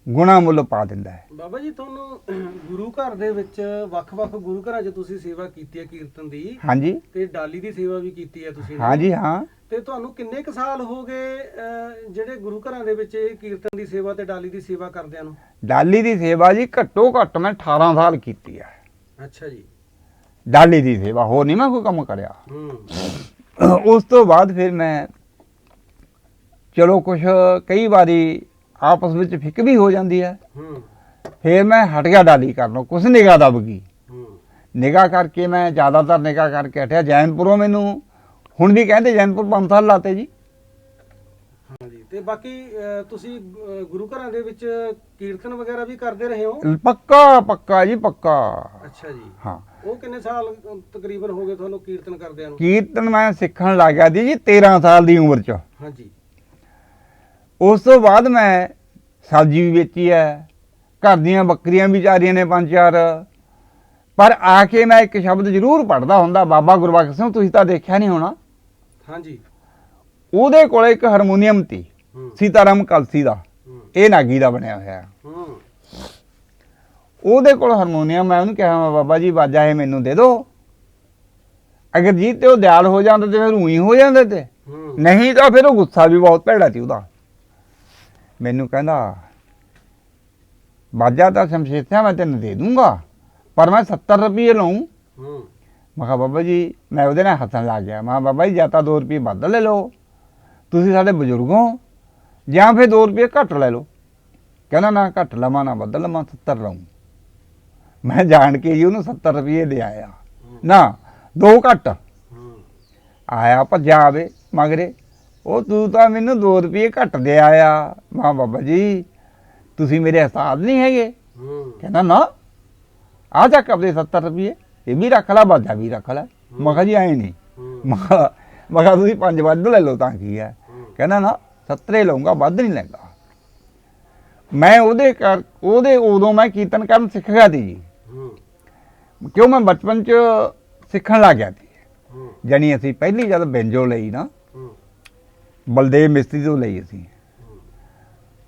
ਗੁਣਾ ਮੁੱਲ ਪਾ ਦਿੰਦਾ ਹੈ। ਬਾਬਾ ਜੀ ਤੁਹਾਨੂੰ ਗੁਰੂ ਘਰ ਦੇ ਵਿੱਚ ਵੱਖ-ਵੱਖ ਗੁਰੂ ਘਰਾਂ 'ਚ ਤੁਸੀਂ ਸੇਵਾ ਕੀਤੀ ਹੈ ਕੀਰਤਨ ਦੀ? ਹਾਂਜੀ। ਤੇ ਡਾਲੀ ਦੀ ਸੇਵਾ ਵੀ ਕੀਤੀ ਹੈ ਤੁਸੀਂ ਹਾਂਜੀ ਹਾਂ। ਤੇ ਤੁਹਾਨੂੰ ਕਿੰਨੇ ਕੁ ਸਾਲ ਹੋ ਗਏ ਜਿਹੜੇ ਗੁਰੂ ਘਰਾਂ ਦੇ ਵਿੱਚ ਇਹ ਕੀਰਤਨ ਦੀ ਸੇਵਾ ਤੇ ਡਾਲੀ ਦੀ ਸੇਵਾ ਕਰਦਿਆਂ ਨੂੰ? ਡਾਲੀ ਦੀ ਸੇਵਾ ਜੀ ਘੱਟੋ ਘੱਟ ਮੈਂ 18 ਸਾਲ ਕੀਤੀ ਹੈ। ਅੱਛਾ ਜੀ। ਡਾਲੀ ਦੀ ਸੇਵਾ ਹੋਰ ਨਹੀਂ ਮੈਂ ਕੋਈ ਕੰਮ ਕਰਿਆ। ਹੂੰ। ਉਸ ਤੋਂ ਬਾਅਦ ਫਿਰ ਮੈਂ ਚਲੋ ਕੁਛ ਕਈ ਵਾਰੀ ਆਪਸ ਵਿੱਚ ਫਿੱਕ ਵੀ ਹੋ ਜਾਂਦੀ ਹੈ। ਹੂੰ। ਫਿਰ ਮੈਂ ਹਟ ਗਿਆ ਡਾਲੀ ਕਰਨੋਂ ਕੁਛ ਨਿਗਾਹ ਦਬ ਗਈ। ਹੂੰ। ਨਿਗਾਹ ਕਰਕੇ ਮੈਂ ਜ਼ਿਆਦਾਤਰ ਨਿਗਾਹ ਕਰਕੇ ਹਟਿਆ। ਜੈਨਪੁਰੋਂ ਮੈਨੂੰ ਹੁਣ ਵੀ ਕਹਿੰਦੇ ਜੈਨਪੁਰ ਪੰਜ ਸਾਲ ਲਾਤੇ ਜੀ। ਹਾਂਜੀ। ਤੇ ਬਾਕੀ ਤੁਸੀਂ ਗੁਰੂ ਘਰਾਂ ਦੇ ਵਿੱਚ ਕੀਰਤਨ ਵਗੈਰਾ ਵੀ ਕਰਦੇ ਰਹੇ ਹੋ? ਪੱਕਾ ਪੱਕਾ ਜੀ ਪੱਕਾ। ਅੱਛਾ ਜੀ। ਹਾਂ। ਉਹ ਕਿੰਨੇ ਸਾਲ ਤਕਰੀਬਨ ਹੋ ਗਏ ਤੁਹਾਨੂੰ ਕੀਰਤਨ ਕਰਦਿਆਂ ਨੂੰ? ਕੀਰਤਨ ਮੈਂ ਸਿੱਖਣ ਲੱਗ ਗਿਆ ਸੀ ਜੀ 13 ਸਾਲ ਦੀ ਉਮਰ 'ਚ। ਹਾਂਜੀ। ਉਸ ਤੋਂ ਬਾਅਦ ਮੈਂ ਸਬਜ਼ੀ ਵੀ ਵੇਚੀ ਹੈ ਘਰ ਦੀਆਂ ਬੱਕਰੀਆਂ ਵੀ ਚਾਰੀਆਂ ਨੇ ਪੰਜ ਚਾਰ। ਪਰ ਆ ਕੇ ਮੈਂ ਇੱਕ ਸ਼ਬਦ ਜ਼ਰੂਰ ਪੜਦਾ ਹੁੰਦਾ ਬਾਬਾ ਗੁਰਬਖਸ਼ ਸਿੰਘ ਤੁਸੀਂ ਤਾਂ ਦੇਖਿਆ ਨਹੀਂ ਹੋਣਾ। ਹਾਂਜੀ। ਉਹਦੇ ਕੋਲੇ ਇੱਕ ਹਾਰਮੋਨੀਅਮ ਹੂੰ। ਸੀਤਾਰਾਮ ਕਲਸੀ ਦਾ। ਇਹ ਨਾਗੀ ਦਾ ਬਣਿਆ ਹੋਇਆ। ਹੂੰ। ਉਹਦੇ ਕੋਲ ਹਾਰਮੋਨੀਅਮ ਮੈਂ ਉਹਨੂੰ ਕਿਹਾ ਮੈਂ ਬਾਬਾ ਜੀ ਵਾਜਾ ਇਹ ਮੈਨੂੰ ਦੇ ਦਿਓ। ਅਗਰ ਜੀ ਤੇ ਉਹ ਦਿਆਲ ਹੋ ਜਾਂਦੇ ਤੇ ਫਿਰ ਉਹੀ ਹੋ ਜਾਂਦੇ ਤੇ। ਨਹੀਂ ਤਾਂ ਫਿਰ ਉਹ ਗੁੱਸਾ ਵੀ ਬਹੁਤ ਭੈੜਾ ਸੀ ਉਹਦਾ। ਮੈਨੂੰ ਕਹਿੰਦਾ ਬਾਜਾ ਤਾਂ ਸ਼ਮਸ਼ੇਰ ਮੈਂ ਤੈਨੂੰ ਦੇ ਦੂੰਗਾ ਪਰ ਮੈਂ 70 ਰੁਪਏ ਲਵਾਂ ਹੂੰ। ਮੈਂ ਕਿਹਾ ਬਾਬਾ ਜੀ ਮੈਂ ਉਹਦੇ ਨਾਲ ਹੱਸਣ ਲੱਗ ਗਿਆ। ਮੈਂ ਬਾਬਾ ਜੀ ਜਾਂ ਤਾਂ 2 ਰੁਪਏ ਵੱਧ ਲੈ ਲਓ ਤੁਸੀਂ ਸਾਡੇ ਬਜ਼ੁਰਗ ਹੋ ਜਾਂ ਫਿਰ 2 ਰੁਪਏ ਘੱਟ ਲੈ ਲਓ। ਕਹਿੰਦਾ ਨਾ ਘੱਟ ਲਵਾਂ ਨਾ ਵੱਧ ਲਵਾਂ 70 ਲਵਾਂ ਮੈਂ ਜਾਣ ਕੇ ਜੀ ਉਹਨੂੰ 70 ਰੁਪਏ ਦੇ ਆਇਆ। ਨਾ ਦੋ ਘੱਟ। ਹੂੰ। ਆਇਆ ਭੱਜਿਆ ਆਵੇ ਮਗਰੇ ਉਹ ਤੂੰ ਤਾਂ ਮੈਨੂੰ 2 ਰੁਪਏ ਘੱਟ ਦੇ ਆਇਆ। ਮਾਂ ਬਾਬਾ ਜੀ ਤੁਸੀਂ ਮੇਰੇ ਉਸਤਾਦ ਨਹੀਂ ਹੈਗੇ। ਹੂੰ। ਕਹਿੰਦਾ ਨਾ ਆ ਜਾ ਕਬਦੇ 70 ਰੁਪਏ। ਇਹ ਵੀ ਰੱਖ ਲੈ ਬਾਜਾ ਵੀ ਰੱਖ ਲੈ। ਮੈਂ ਕਿਹਾ ਜੀ ਐ ਨਹੀਂ। ਮੈਂ ਕਿਹਾ ਮੈਂ ਕਿਹਾ ਤੁਸੀਂ ਪੰਜ ਵੱਧ ਲੈ ਲਓ ਤਾਂ ਕੀ ਹੈ? ਕਹਿੰਦਾ ਨਾ 70 ਲਊਂਗਾ ਵੱਧ ਨਹੀਂ ਲੈਂਦਾ। ਮੈਂ ਉਹਦੇ ਕਰ ਉਹਦੇ ਉਦੋਂ ਮੈਂ ਕੀਰਤਨ ਕਰਨ ਸਿੱਖ ਗਿਆ ਸੀ। ਜੀ ਕਿਉਂ? ਮੈਂ ਬਚਪਨ ਚ ਸਿੱਖਣ ਲੱਗ ਗਿਆ ਸੀ। ਜਾਣੀ ਅਸੀਂ ਪਹਿਲੀ ਜਦ ਬੈਂਜੋ ਲਈ ਨਾ ਬਲਦੇਵ ਮਿਸਤਰੀ ਤੋਂ ਲਈ ਅਸੀਂ।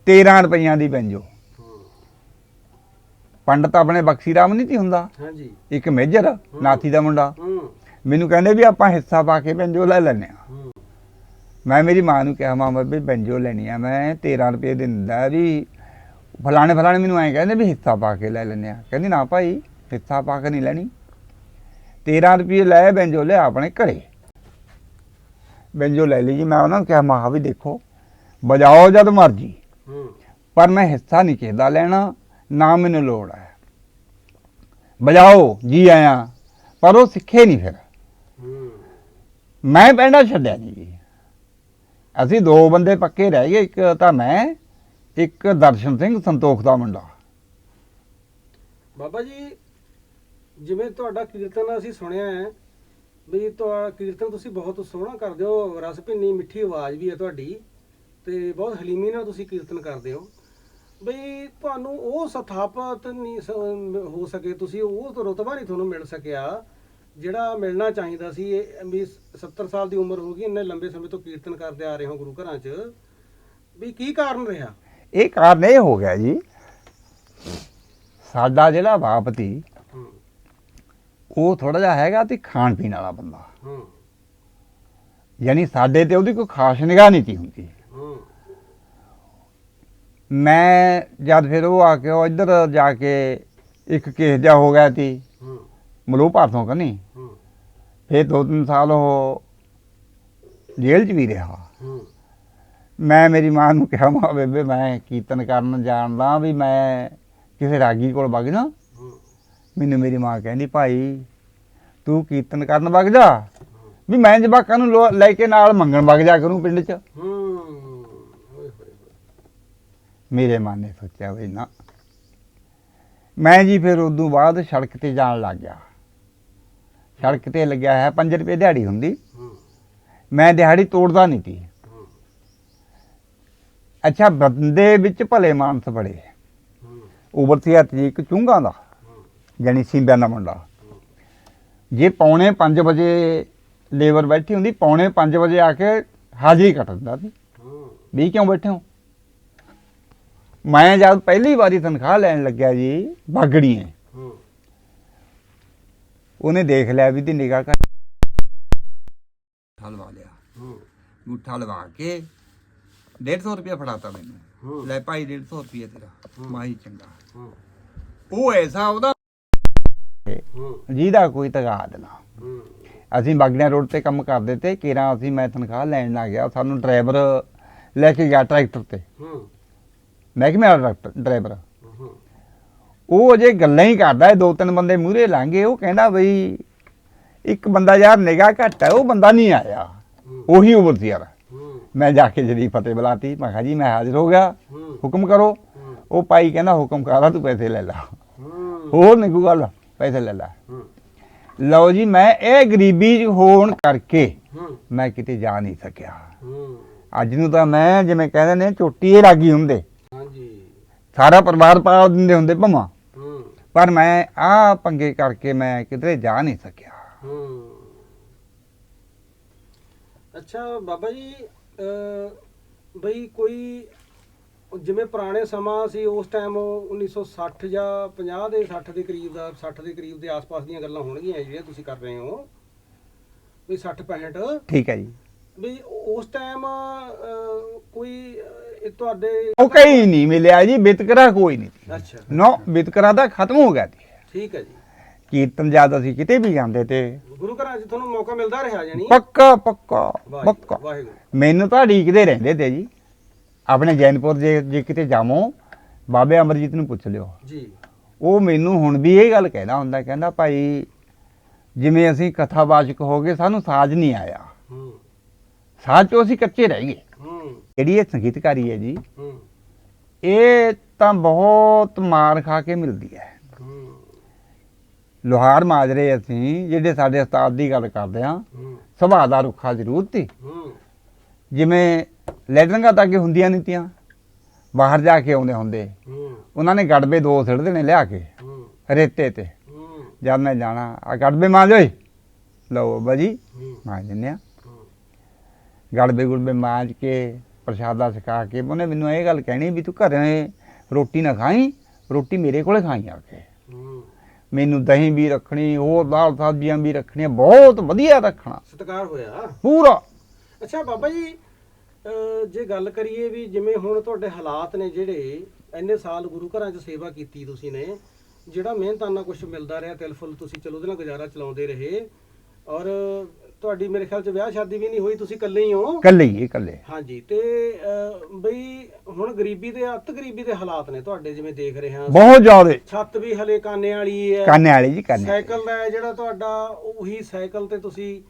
13 ਰੁਪਈਆਂ ਦੀ ਬੈਂਜੋ ਪੰਡਤ ਆਪਣੇ ਬਖਸ਼ੀ ਰਾਮ ਨਹੀਂ ਸੀ ਹੁੰਦਾ। ਹਾਂਜੀ। ਇੱਕ ਮੇਜਰ ਨਾਥੀ ਦਾ ਮੁੰਡਾ। ਮੈਨੂੰ ਕਹਿੰਦੇ ਵੀ ਆਪਾਂ ਹਿੱਸਾ ਪਾ ਕੇ ਬੈਂਜੋ ਲੈ ਲੈਨੇ ਆ ਮੈਂ ਮੇਰੀ ਮਾਂ ਨੂੰ ਕਿਹਾ ਮਾਂ ਵੀ ਬੈਂਜੋ ਲੈਣੀ ਆ। ਮੈਂ 13 ਰੁਪਏ ਦਿੰਦਾ ਵੀ ਫਲਾਣੇ ਫਲਾਣੇ ਮੈਨੂੰ ਐਂ ਕਹਿੰਦੇ ਵੀ ਹਿੱਸਾ ਪਾ ਕੇ ਲੈ ਲੈਨੇ ਆ ਕਹਿੰਦੀ ਨਾ ਭਾਈ ਹਿੱਸਾ ਪਾ ਕੇ ਨਹੀਂ ਲੈਣੀ। 13 ਰੁਪਏ ਲੈ ਬੈਂਜੋ ਲੈ ਆਪਣੇ ਘਰੇ। ਬੈਂਜੋ ਲੈ ਲਈ ਜੀ ਮੈਂ ਉਹਨਾਂ ਨੂੰ ਕਿਹਾ ਮਾਂ ਵੀ ਦੇਖੋ ਵਜਾਓ ਜਦ ਮਰਜ਼ੀ ਪਰ ਮੈਂ ਹਿੱਸਾ ਨਹੀਂ ਚਾਹੀਦਾ ਲੈਣਾ ਨਾ ਮੈਨੂੰ ਲੋੜ ਹੈ। ਵਜਾਓ ਜੀ ਆਇਆ ਪਰ ਉਹ ਸਿੱਖੇ ਨਹੀਂ ਫਿਰ। ਮੈਂ ਪਿੰਡਾ ਛੱਡਿਆ ਨਹੀਂ ਜੀ। ਅਸੀਂ ਦੋ ਬੰਦੇ ਪੱਕੇ ਰਹਿ ਗਏ ਇੱਕ ਤਾਂ ਮੈਂ ਇੱਕ ਦਰਸ਼ਨ ਸਿੰਘ ਸੰਤੋਖ ਦਾ ਮੁੰਡਾ। ਬਾਬਾ ਜੀ ਜਿਵੇਂ ਤੁਹਾਡਾ ਕੀਰਤਨ ਅਸੀਂ ਸੁਣਿਆ ਹੈ ਵੀ ਤੁਹਾ ਕੀਰਤਨ ਤੁਸੀਂ ਬਹੁਤ ਸੋਹਣਾ ਕਰਦੇ ਹੋ, ਰਸ ਭਿੰਨੀ, ਮਿੱਠੀ ਆਵਾਜ਼ ਵੀ ਹੈ ਤੁਹਾਡੀ ਤੇ ਬਹੁਤ ਹਲੀਮੀ ਨਾਲ ਤੁਸੀਂ ਕੀਰਤਨ ਕਰਦੇ ਹੋ। ਬਈ ਤੁਹਾਨੂੰ ਉਹ ਸਥਾਪਤ ਨਹੀਂ ਸ- ਹੋ ਸਕੇ, ਤੁਸੀਂ ਉਹ ਰੁਤਬਾ ਨਹੀਂ ਤੁਹਾਨੂੰ ਮਿਲ ਸਕਿਆ, ਜਿਹੜਾ ਮਿਲਣਾ ਚਾਹੀਦਾ ਸੀ। ਇਹ ਵੀ 70 ਸਾਲ ਦੀ ਉਮਰ ਹੋ ਗਈ, ਇੰਨੇ ਲੰਬੇ ਸਮੇਂ ਤੋਂ ਕੀਰਤਨ ਕਰਦੇ ਆ ਰਹੇ ਹੋ ਗੁਰੂ ਘਰਾਂ 'ਚ। ਵੀ ਕੀ ਕਾਰਨ ਰਿਹਾ? ਇਹ ਕਾਰਨ ਇਹ ਹੋ ਗਿਆ ਜੀ, ਸਾਡਾ ਜਿਹੜਾ ਬਾਪ ਸੀ ਉਹ ਥੋੜਾ ਜਿਹਾ ਹੈਗਾ ਤੇ ਖਾਣ ਪੀਣ ਵਾਲਾ ਬੰਦਾ। ਹੂੰ। ਯਾਨੀ ਸਾਡੇ ਤੇ ਉਹਦੀ ਕੋਈ ਖਾਸ ਨਿਗਾਹ ਨਹੀਂ ਤੀ ਹੁੰਦੀ। ਹੂੰ। ਮੈਂ ਜਦ ਫਿਰ ਉਹ ਆ ਕੇ ਉਹ ਇੱਧਰ ਜਾ ਕੇ ਇੱਕ ਕੇਸ ਜਾ ਹੋ ਗਿਆ ਸੀ। ਹੂੰ। ਮਲੂ ਭਾਰਤੋਂ ਕਨੀ। ਹੂੰ। ਫਿਰ ਦੋ ਤਿੰਨ ਸਾਲ ਉਹ ਜੇਲ੍ਹ 'ਚ ਵੀ ਰਿਹਾ। ਮੈਂ ਮੇਰੀ ਮਾਂ ਨੂੰ ਕਿਹਾ ਮਾਂ ਬੇਬੇ ਮੈਂ ਕੀਰਤਨ ਕਰਨ ਜਾਣਦਾ ਵੀ ਮੈਂ ਕਿਸੇ ਰਾਗੀ ਕੋਲ ਵਗ ਜਾ। ਮੈਨੂੰ ਮੇਰੀ ਮਾਂ ਕਹਿੰਦੀ ਭਾਈ ਤੂੰ ਕੀਰਤਨ ਕਰਨ ਵਗ ਜਾ। ਵੀ ਮੈਂ ਜਵਾਕਾਂ ਨੂੰ ਲੋ- ਲੈ ਕੇ ਨਾਲ ਮੰਗਣ ਵਗ ਜਾ ਕਰੂੰ ਪਿੰਡ 'ਚ। ਹੂੰ ਓਏ ਹੋਏ ਹੋਏ ਮੇਰੇ ਮਨ ਨੇ ਸੋਚਿਆ ਵੀ ਨਾ। ਮੈਂ ਜੀ ਫਿਰ ਉਦੋਂ ਬਾਅਦ ਸੜਕ ਤੇ ਜਾਣ ਲੱਗ ਗਿਆ। ਸੜਕ ਤੇ ਲੱਗਿਆ ਹੈ 5 ਰੁਪਏ ਦਿਹਾੜੀ ਹੁੰਦੀ। ਹੂੰ ਮੈਂ ਦਿਹਾੜੀ ਤੋੜਦਾ ਨਹੀਂ ਹੂੰ ਅੱਛਾ ਬੰਦੇ ਵਿੱਚ ਭਲੇ ਮਾਨਸ ਬੜੇ। ਹੂੰ। ਉਬਰਤੀ ਹੱਥ ਜੀ ਇੱਕ ਚੁੰਗਾ ਦਾ। ਹੂੰ ਜਾਣੀ ਸਿੰਬਿਆਂ ਦਾ ਮੁੰਡਾ। ਜੇ ਪੌਣੇ 5 ਵਜੇ ਲੇਬਰ ਬੈਠੀ ਹੁੰਦੀ, ਪੌਣੇ 5 ਵਜੇ ਆ ਕੇ ਹਾਜ਼ਰੀ ਕੱਟ ਦਿੰਦਾ ਸੀ। ਵੀ ਕਿਉਂ ਬੈਠੇ ਹੋ? ਮੈਂ ਜਦ ਪਹਿਲੀ ਵਾਰੀ ਤਨਖਾਹ ਲੈਣ ਲੱਗਿਆ ਜੀ, ਬਾਗੜੀ ਉਹਨੇ ਦੇਖ ਲਿਆ ਵੀ ਦੀ ਨਿਗਾਹ ਕਰ। ਠਲਵਾ ਲਿਆ। ਹੂੰ ਲਵਾ ਕੇ 150 ਰੁਪਏ ਫੜਾਤਾ ਮੈਨੂੰ। ਹੂੰ ਲੈ ਭਾਈ 150 ਰੁਪਏ ਤੇਰਾ। ਮਾਹੀ ਚੰਗਾ। ਉਹ ਐਸਾ ਉਹਦਾ ਜਿਹਦਾ ਕੋਈ ਤਗਾਦ ਨਾ। ਅਸੀਂ ਬਾਗੜੀਆਂ ਰੋਡ ਤੇ ਕੰਮ ਕਰਦੇ ਤੇ ਕਿਰਾਂ ਅਸੀਂ ਮੈਂ ਤਨਖਾਹ ਲੈਣ ਲੱਗ ਗਿਆ, ਸਾਨੂੰ ਡਰਾਈਵਰ ਲੈ ਕੇ ਗਿਆ ਟਰੈਕਟਰ ਤੇ। ਮਹਿਕਮੇ ਵਾਲਾ ਡਾਕਟਰ ਡਰਾਈਵਰ। ਉਹ ਅਜੇ ਗੱਲਾਂ ਹੀ ਕਰਦਾ ਦੋ ਤਿੰਨ ਬੰਦੇ ਮੂਹਰੇ ਲਾਂਗੇ ਉਹ ਕਹਿੰਦਾ ਬਈ, ਇੱਕ ਬੰਦਾ ਯਾਰ ਨਿਗਾਹ ਘੱਟ ਹੈ, ਉਹ ਬੰਦਾ ਨਹੀਂ ਆਇਆ। ਉਹੀ ਉਮਰ ਸੀ ਯਾਰ। ਮੈਂ ਜਾ ਕੇ ਜਦੀ ਫਤਿਹ ਬੁਲਾਤੀ, ਮੈਂ ਕਿਹਾ, ਜੀ, ਮੈਂ ਹਾਜ਼ਰ ਹੋ ਗਿਆ, ਹੁਕਮ ਕਰੋ। ਉਹ ਭਾਈ ਕਹਿੰਦਾ, ਹੁਕਮ ਕਰਾ ਤੂੰ ਪੈਸੇ ਲੈ ਲੈ? ਹੋਰ ਨਹੀਂ ਕੋਈ ਗੱਲ। ਪੈਸੇ ਲੈ ਲੈ। ਲਓ ਜੀ ਮੈਂ ਇਹ ਗਰੀਬੀ 'ਚ ਹੋਣ ਕਰਕੇ ਮੈਂ ਕਿਤੇ ਜਾ ਨਹੀਂ ਸਕਿਆ। ਅੱਜ ਨੂੰ ਤਾਂ ਮੈਂ ਜਿਵੇਂ ਕਹਿੰਦੇ ਨੇ ਚੋਟੀ ਇਹ ਲੱਗੀ ਹੁੰਦੇ। ਹਾਂਜੀ। ਸਾਰਾ ਪਰਿਵਾਰ ਪਾ ਦਿੰਦੇ ਹੁੰਦੇ ਭਮਾ। ਪਰ ਮੈਂ ਆ ਪੰਗੇ ਕਰਕੇ ਮੈਂ ਕਿਤੇ ਜਾ ਨਹੀਂ ਸਕਿਆ। ਅੱਛਾ ਬਾਬਾ ਜੀ ਬਈ ਕੋਈ ਜਿਵੇਂ ਪੁਰਾਣੇ ਸਮਾਂ ਸੀ ਉਸ ਟਾਈਮ 1960 ਜਾਂ 50 ਦੇ 60 ਦੇ ਕਰੀਬ ਦਾ 60 ਦੇ ਕਰੀਬ ਦੇ ਆਸ-ਪਾਸ ਦੀਆਂ ਗੱਲਾਂ ਹੋਣਗੀਆਂ ਜਿਹੜੀਆਂ ਤੁਸੀਂ ਕਰ ਰਹੇ ਹੋ। ਵੀ 60 65 ਠੀਕ ਹੈ ਜੀ। ਵੀ ਉਸ ਟਾਈਮ ਕੋਈ ਤੁਹਾਡੇ ਉਹ ਕਈ ਨਹੀਂ ਮਿਲਿਆ ਜੀ ਵਿਤਕਰਾ ਕੋਈ ਨਹੀਂ ਅੱਛਾ। ਨੋ ਵਿਤਕਰਾ ਤਾਂ ਖਤਮ ਹੋ ਗਿਆ ਸੀ। ਠੀਕ ਹੈ ਜੀ। ਕੀਰਤਨ ਜਦ ਅਸੀਂ ਕਿਤੇ ਵੀ ਜਾਂਦੇ ਤੇ ਗੁਰੂ ਘਰਾਂ 'ਚ ਤੁਹਾਨੂੰ ਮੌਕਾ ਮਿਲਦਾ ਰਿਹਾ ਜਾਨੀ ਪੱਕਾ ਪੱਕਾ ਪੱਕਾ। ਮੈਨੂੰ ਤਾਂ ਢੀਕਦੇ ਰਹਿੰਦੇ ਤੇ ਜੀ। ਆਪਣੇ ਜੈਨਪੁਰ ਜੇ ਜੇ ਕਿਤੇ ਜਾਵੋ ਬਾਬੇ ਅਮਰਜੀਤ ਨੂੰ ਪੁੱਛ ਲਿਓ। ਜੀ। ਉਹ ਮੈਨੂੰ ਹੁਣ ਵੀ ਇਹ ਗੱਲ ਕਹਿਣਾ ਹੁੰਦਾ ਕਹਿੰਦਾ ਭਾਈ ਜਿਵੇਂ ਅਸੀਂ ਕਥਾਵਾਚਕ ਹੋ ਗਏ ਸਾਨੂੰ ਸਾਜ਼ ਨਹੀਂ ਆਇਆ। ਹੂੰ। ਸਾਜ਼ ਚੋਂ ਅਸੀਂ ਕੱਚੇ ਰਹਿ ਗਏ। ਹੂੰ। ਜਿਹੜੀ ਇਹ ਸੰਗੀਤਕਾਰੀ ਹੈ ਜੀ ਹੂੰ। ਇਹ ਤਾਂ ਬਹੁਤ ਮਾਰ ਖਾ ਕੇ ਮਿਲਦੀ ਹੈ। ਲੋਹਾਰ ਮਾਜਰੇ ਅਸੀਂ ਜਿਹੜੇ ਸਾਡੇ ਉਸਤਾਦ ਦੀ ਗੱਲ ਕਰਦੇ ਹੂੰ ਸੁਭਾਅ ਦਾ ਰੁੱਖਾ ਜ਼ਰੂਰ ਸੀ। ਜਿਵੇਂ ਲੈਟਰਿੰਗਾਂ ਤਾਂ ਅੱਗੇ ਹੁੰਦੀਆਂ ਨਹੀਂ ਤੀਆਂ। ਬਾਹਰ ਜਾ ਕੇ ਆਉਂਦੇ ਹੁੰਦੇ। ਉਹਨਾਂ ਨੇ ਗੜਬੇ ਦੋ ਸਿੱਟਦੇ ਨੇ ਲਿਆ ਕੇ। ਰੇਤੇ ਤੇ। ਜਦ ਮੈਂ ਜਾਣਾ ਆ ਗੜਬੇ ਮਾਂਜ ਓਏ। ਲਓ ਬਾਜੀ ਹੂੰ। ਮਾਂਜ ਦਿੰਦੇ ਆ। ਹੂੰ। ਗੜਬੇ ਗੁੜਬੇ ਮਾਂਜ ਕੇ ਪ੍ਰਸ਼ਾਦਾ ਛਕਾ ਕੇ ਉਹਨੇ ਮੈਨੂੰ ਇਹ ਗੱਲ ਕਹਿਣੀ ਵੀ ਤੂੰ ਘਰੇ ਰੋਟੀ ਨਾ ਖਾਈ ਰੋਟੀ ਮੇਰੇ ਕੋਲੇ ਖਾਈ ਆ ਕੇ। ਮੈਨੂੰ ਦਹੀਂ ਵੀ ਰੱਖਣੀ ਹੋਰ ਦਾਲ ਸਬਜ਼ੀਆਂ ਵੀ ਰੱਖਣੀਆਂ ਬਹੁਤ ਵਧੀਆ ਰੱਖਣਾ। ਸਤਿਕਾਰ ਹੋਇਆ। ਪੂਰਾ। ਅੱਛਾ ਬਾਬਾ ਜੀ ਜੇ ਗੱਲ ਕਰੀਏ ਵੀ ਜਿਵੇਂ ਹੁਣ ਤੁਹਾਡੇ ਹਾਲਾਤ ਨੇ ਜਿਹੜੇ ਇੰਨੇ ਸਾਲ ਗੁਰੂ ਘਰਾਂ 'ਚ ਸੇਵਾ ਕੀਤੀ ਤੁਸੀਂ ਨੇ ਜਿਹੜਾ ਮਿਹਨਤਾਨਾ ਕੁਝ ਮਿਲਦਾ ਰਿਹਾ ਤਿਲ ਫੁੱਲ ਤੁਸੀਂ ਚਲੋ ਉਹਦੇ ਨਾਲ ਗੁਜ਼ਾਰਾ ਚਲਾਉਂਦੇ ਰਹੇ ਔਰ ਤੁਹਾਡੀ ਮੇਰੇ ਖਿਆਲ 'ਚ ਵਿਆਹ ਸ਼ਾਦੀ ਵੀ ਨਹੀਂ ਹੋਈ ਤੁਸੀਂ ਇਕੱਲੇ ਹੀ ਹੋ? ਕੱਲੇ ਹੀ ਕੱਲੇ ਹਾਂਜੀ ਤੇ ਬਈ ਹੁਣ ਗਰੀਬੀ ਦੇ ਅੱਤ ਗਰੀਬੀ ਦੇ ਹਾਲਾਤ ਨੇ ਤੁਹਾਡੇ ਜਿਵੇਂ ਦੇਖ ਰਹੇ ਹਾਂ ਬਹੁਤ ਜ਼ਿਆਦੇ। ਛੱਤ ਵੀ ਹਲੇ ਕਾਨੇ ਵਾਲੀ ਹੈ। ਕਾਨੇ ਵਾਲੇ ਜੀ ਕਾਨੇ। ਸਾਈਕਲ ਦਾ ਜਿਹੜਾ ਤੁਹਾਡਾ ਉਹੀ ਸਾਈਕਲ ਤੇ ਤੁਸੀਂ